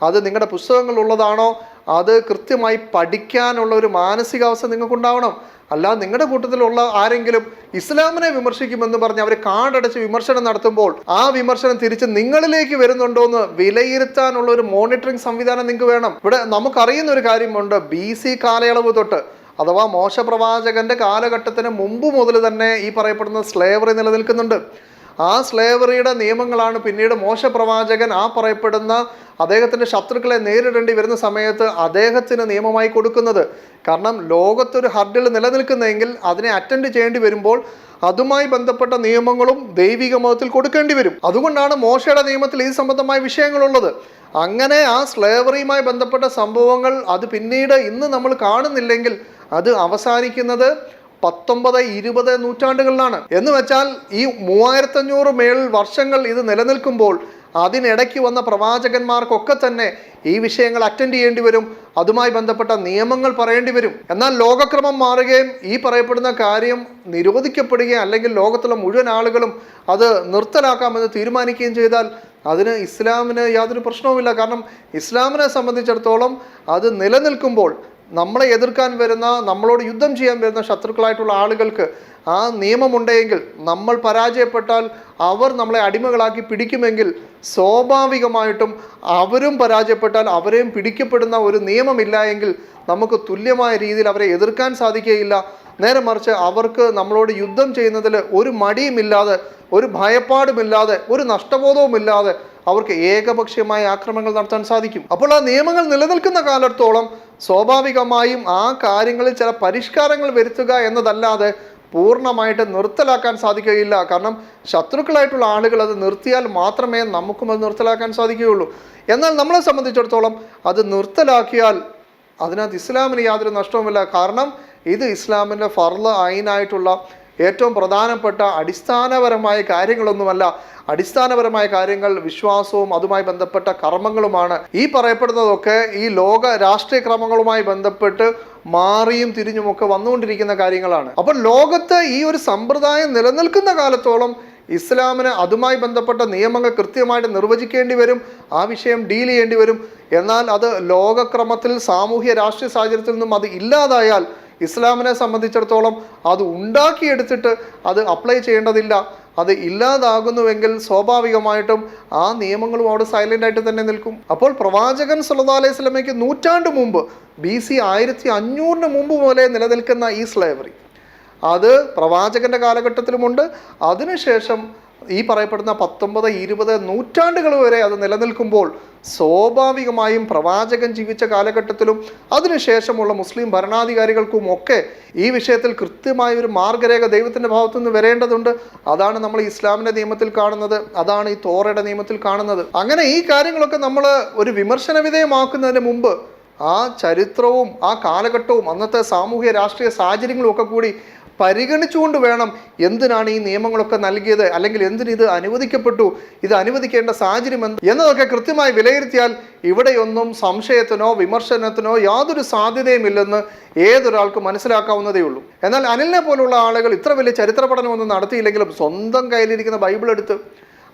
അത് നിങ്ങളുടെ പുസ്തകങ്ങളിലുള്ളതാണോ അത് കൃത്യമായി പഠിക്കാനുള്ള ഒരു മാനസികാവസ്ഥ നിങ്ങൾക്കുണ്ടാവണം. അല്ല നിങ്ങളുടെ കൂട്ടത്തിലുള്ള ആരെങ്കിലും ഇസ്ലാമിനെ വിമർശിക്കുമെന്ന് പറഞ്ഞ് അവർ കാടടച്ച് വിമർശനം നടത്തുമ്പോൾ ആ വിമർശനം തിരിച്ച് നിങ്ങളിലേക്ക് വരുന്നുണ്ടോ എന്ന് വിലയിരുത്താനുള്ള ഒരു മോണിറ്ററിംഗ് സംവിധാനം നിങ്ങൾക്ക് വേണം. ഇവിടെ നമുക്കറിയുന്ന ഒരു കാര്യമുണ്ട്. ബി സി കാലയളവ് തൊട്ട് അഥവാ മോശപ്രവാചകന്റെ കാലഘട്ടത്തിന് മുമ്പ് മുതൽ തന്നെ ഈ പറയപ്പെടുന്ന സ്ലേവറി നിലനിൽക്കുന്നുണ്ട്. ആ സ്ലേവറിയുടെ നിയമങ്ങളാണ് പിന്നീട് മോശപ്രവാചകൻ ആ പറയപ്പെടുന്ന അദ്ദേഹത്തിന്റെ ശത്രുക്കളെ നേരിടേണ്ടി വരുന്ന സമയത്ത് അദ്ദേഹത്തിന് നിയമമായി കൊടുക്കുന്നത്. കാരണം ലോകത്തൊരു ഹർഡിൽ നിലനിൽക്കുന്നെങ്കിൽ അതിനെ അറ്റൻഡ് ചെയ്യേണ്ടി വരുമ്പോൾ അതുമായി ബന്ധപ്പെട്ട നിയമങ്ങളും ദൈവിക മതത്തിൽ കൊടുക്കേണ്ടി വരും. അതുകൊണ്ടാണ് മോശയുടെ നിയമത്തിൽ ഈ സംബന്ധമായ വിഷയങ്ങളുള്ളത്. അങ്ങനെ ആ സ്ലേവറിയുമായി ബന്ധപ്പെട്ട സംഭവങ്ങൾ അത് പിന്നീട് ഇന്ന് നമ്മൾ കാണുന്നില്ലെങ്കിൽ അത് അവസാനിക്കുന്നത് പത്തൊമ്പത് ഇരുപത് നൂറ്റാണ്ടുകളിലാണ്. എന്ന് വെച്ചാൽ ഈ മൂവായിരത്തഞ്ഞൂറ് മേൽ വർഷങ്ങൾ ഇത് നിലനിൽക്കുമ്പോൾ അതിനിടയ്ക്ക് വന്ന പ്രവാചകന്മാർക്കൊക്കെ തന്നെ ഈ വിഷയങ്ങൾ അറ്റൻഡ് ചെയ്യേണ്ടി വരും. അതുമായി ബന്ധപ്പെട്ട നിയമങ്ങൾ പറയേണ്ടി വരും. എന്നാൽ ലോകക്രമം മാറുകയും ഈ പറയപ്പെടുന്ന കാര്യം നിരോധിക്കപ്പെടുകയും അല്ലെങ്കിൽ ലോകത്തുള്ള മുഴുവൻ ആളുകളും അത് നിർത്തലാക്കാമെന്ന് തീരുമാനിക്കുകയും ചെയ്താൽ അതിന് ഇസ്ലാമിന് യാതൊരു പ്രശ്നവുമില്ല. കാരണം ഇസ്ലാമിനെ സംബന്ധിച്ചിടത്തോളം അത് നിലനിൽക്കുമ്പോൾ നമ്മളെ എതിർക്കാൻ വരുന്ന നമ്മളോട് യുദ്ധം ചെയ്യാൻ വരുന്ന ശത്രുക്കളായിട്ടുള്ള ആളുകൾക്ക് ആ നിയമമുണ്ടെങ്കിൽ നമ്മൾ പരാജയപ്പെട്ടാൽ അവർ നമ്മളെ അടിമകളാക്കി പിടിക്കുമെങ്കിൽ സ്വാഭാവികമായിട്ടും അവരും പരാജയപ്പെട്ടാൽ അവരെയും പിടിക്കപ്പെടുന്ന ഒരു നിയമമില്ല എങ്കിൽ നമുക്ക് തുല്യമായ രീതിയിൽ അവരെ എതിർക്കാൻ സാധിക്കുകയില്ല. നേരെ മറിച്ച് അവർക്ക് നമ്മളോട് യുദ്ധം ചെയ്യുന്നതിൽ ഒരു മടിയുമില്ലാതെ ഒരു ഭയപ്പാടുമില്ലാതെ ഒരു നഷ്ടബോധവുമില്ലാതെ അവർക്ക് ഏകപക്ഷീയമായ ആക്രമണങ്ങൾ നടത്താൻ സാധിക്കും. അപ്പോൾ ആ നിയമങ്ങൾ നിലനിൽക്കുന്ന കാലത്തോളം സ്വാഭാവികമായും ആ കാര്യങ്ങളിൽ ചില പരിഷ്കാരങ്ങൾ വരുത്തുക എന്നതല്ലാതെ പൂർണമായിട്ട് നിർത്തലാക്കാൻ സാധിക്കുകയില്ല. കാരണം ശത്രുക്കളായിട്ടുള്ള ആളുകൾ അത് നിർത്തിയാൽ മാത്രമേ നമുക്കും അത് നിർത്തലാക്കാൻ സാധിക്കുകയുള്ളൂ. എന്നാൽ നമ്മളെ സംബന്ധിച്ചിടത്തോളം അത് നിർത്തലാക്കിയാൽ അതിനകത്ത് ഇസ്ലാമിന് യാതൊരു നഷ്ടവുമില്ല. കാരണം ഇത് ഇസ്ലാമിന്റെ ഫർൾ ഐനായിട്ടുള്ള ഏറ്റവും പ്രധാനപ്പെട്ട അടിസ്ഥാനപരമായ കാര്യങ്ങളൊന്നുമല്ല. അടിസ്ഥാനപരമായ കാര്യങ്ങൾ വിശ്വാസവും അതുമായി ബന്ധപ്പെട്ട കർമ്മങ്ങളുമാണ്. ഈ പറയപ്പെടുന്നതൊക്കെ ഈ ലോക രാഷ്ട്രീയ ക്രമങ്ങളുമായി ബന്ധപ്പെട്ട് മാറിയും തിരിഞ്ഞുമൊക്കെ വന്നുകൊണ്ടിരിക്കുന്ന കാര്യങ്ങളാണ്. അപ്പോൾ ലോകത്ത് ഈ ഒരു സമ്പ്രദായം നിലനിൽക്കുന്ന കാലത്തോളം ഇസ്ലാമിന് അതുമായി ബന്ധപ്പെട്ട നിയമങ്ങൾ കൃത്യമായിട്ട് നിർവചിക്കേണ്ടി വരും ആ വിഷയം ഡീൽ ചെയ്യേണ്ടി വരും. എന്നാൽ അത് ലോകക്രമത്തിൽ സാമൂഹ്യ രാഷ്ട്രീയ സാഹചര്യത്തിൽ നിന്നും അത് ഇല്ലാതായാൽ ഇസ്ലാമിനെ സംബന്ധിച്ചിടത്തോളം അത് ഉണ്ടാക്കിയെടുത്തിട്ട് അത് അപ്ലൈ ചെയ്യേണ്ടതില്ല. അത് ഇല്ലാതാകുന്നുവെങ്കിൽ സ്വാഭാവികമായിട്ടും ആ നിയമങ്ങളും അവിടെ സൈലന്റ് ആയിട്ട് തന്നെ നിൽക്കും. അപ്പോൾ പ്രവാചകൻ സുല്ലാ അലൈഹി സ്വലമയ്ക്ക് നൂറ്റാണ്ട് മുമ്പ് ബി സി ആയിരത്തി അഞ്ഞൂറിന് മുമ്പ് മുതലേ നിലനിൽക്കുന്ന ഈ സ്ലേവറി അത് പ്രവാചകന്റെ കാലഘട്ടത്തിലുമുണ്ട്. അതിനുശേഷം ഈ പറയപ്പെടുന്ന പത്തൊമ്പത് ഇരുപത് നൂറ്റാണ്ടുകൾ വരെ അത് നിലനിൽക്കുമ്പോൾ സ്വാഭാവികമായും പ്രവാചകൻ ജീവിച്ച കാലഘട്ടത്തിലും അതിനുശേഷമുള്ള മുസ്ലിം ഭരണാധികാരികൾക്കും ഒക്കെ ഈ വിഷയത്തിൽ കൃത്യമായ ഒരു മാർഗരേഖ ദൈവത്തിന്റെ ഭാഗത്തു നിന്ന് വരേണ്ടതുണ്ട്. അതാണ് നമ്മൾ ഇസ്ലാമിന്റെ നിയമത്തിൽ കാണുന്നത്. അതാണ് ഈ തോറയുടെ നിയമത്തിൽ കാണുന്നത്. അങ്ങനെ ഈ കാര്യങ്ങളൊക്കെ നമ്മൾ ഒരു വിമർശന വിധേയമാക്കുന്നതിന് മുമ്പ് ആ ചരിത്രവും ആ കാലഘട്ടവും അന്നത്തെ സാമൂഹ്യ രാഷ്ട്രീയ സാഹചര്യങ്ങളും ഒക്കെ കൂടി പരിഗണിച്ചുകൊണ്ട് വേണം എന്തിനാണ് ഈ നിയമങ്ങളൊക്കെ നൽകിയത്? അല്ലെങ്കിൽ എന്തിന് ഇത് അനുവദിക്കപ്പെട്ടു? ഇത് അനുവദിക്കേണ്ട സാഹചര്യം എന്ത്? എന്നതൊക്കെ കൃത്യമായി വിലയിരുത്തിയാൽ ഇവിടെയൊന്നും സംശയത്തിനോ വിമർശനത്തിനോ യാതൊരു സാധ്യതയുമില്ലെന്ന് ഏതൊരാൾക്കും മനസ്സിലാക്കാവുന്നതേ ഉള്ളൂ. എന്നാൽ അനിലിനെ പോലുള്ള ആളുകൾ ഇത്ര വലിയ ചരിത്ര പഠനമൊന്നും നടത്തിയില്ലെങ്കിലും സ്വന്തം കയ്യിലിരിക്കുന്ന ബൈബിൾ എടുത്ത്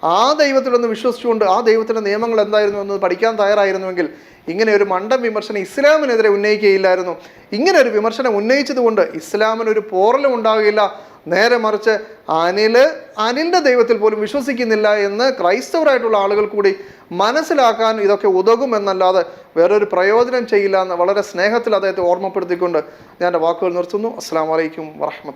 ആ ദൈവത്തിലൊന്ന് വിശ്വസിച്ചുകൊണ്ട് ആ ദൈവത്തിന്റെ നിയമങ്ങൾ എന്തായിരുന്നു എന്ന് പഠിക്കാൻ തയ്യാറായിരുന്നുവെങ്കിൽ ഇങ്ങനെ ഒരു മണ്ടം വിമർശനം ഇസ്ലാമിനെതിരെ ഉന്നയിക്കുകയില്ലായിരുന്നു. ഇങ്ങനെ ഒരു വിമർശനം ഉന്നയിച്ചതുകൊണ്ട് ഇസ്ലാമിന് ഒരു പോറലും ഉണ്ടാവുകയില്ല നേരെ മറിച്ച് അനിൽ അനിലിന്റെ ദൈവത്തിൽ പോലും വിശ്വസിക്കുന്നില്ല എന്ന് ക്രൈസ്തവരായിട്ടുള്ള ആളുകൾ കൂടി മനസ്സിലാക്കാൻ ഇതൊക്കെ ഉതകുമെന്നല്ലാതെ വേറൊരു പ്രയോജനം ചെയ്യില്ല എന്ന് വളരെ സ്നേഹത്തിൽ അദ്ദേഹത്തെ ഓർമ്മപ്പെടുത്തിക്കൊണ്ട് ഞാൻ വാക്കുകൾ നിർത്തുന്നു. അസ്സാം വലൈക്കും വറഹമത്ത്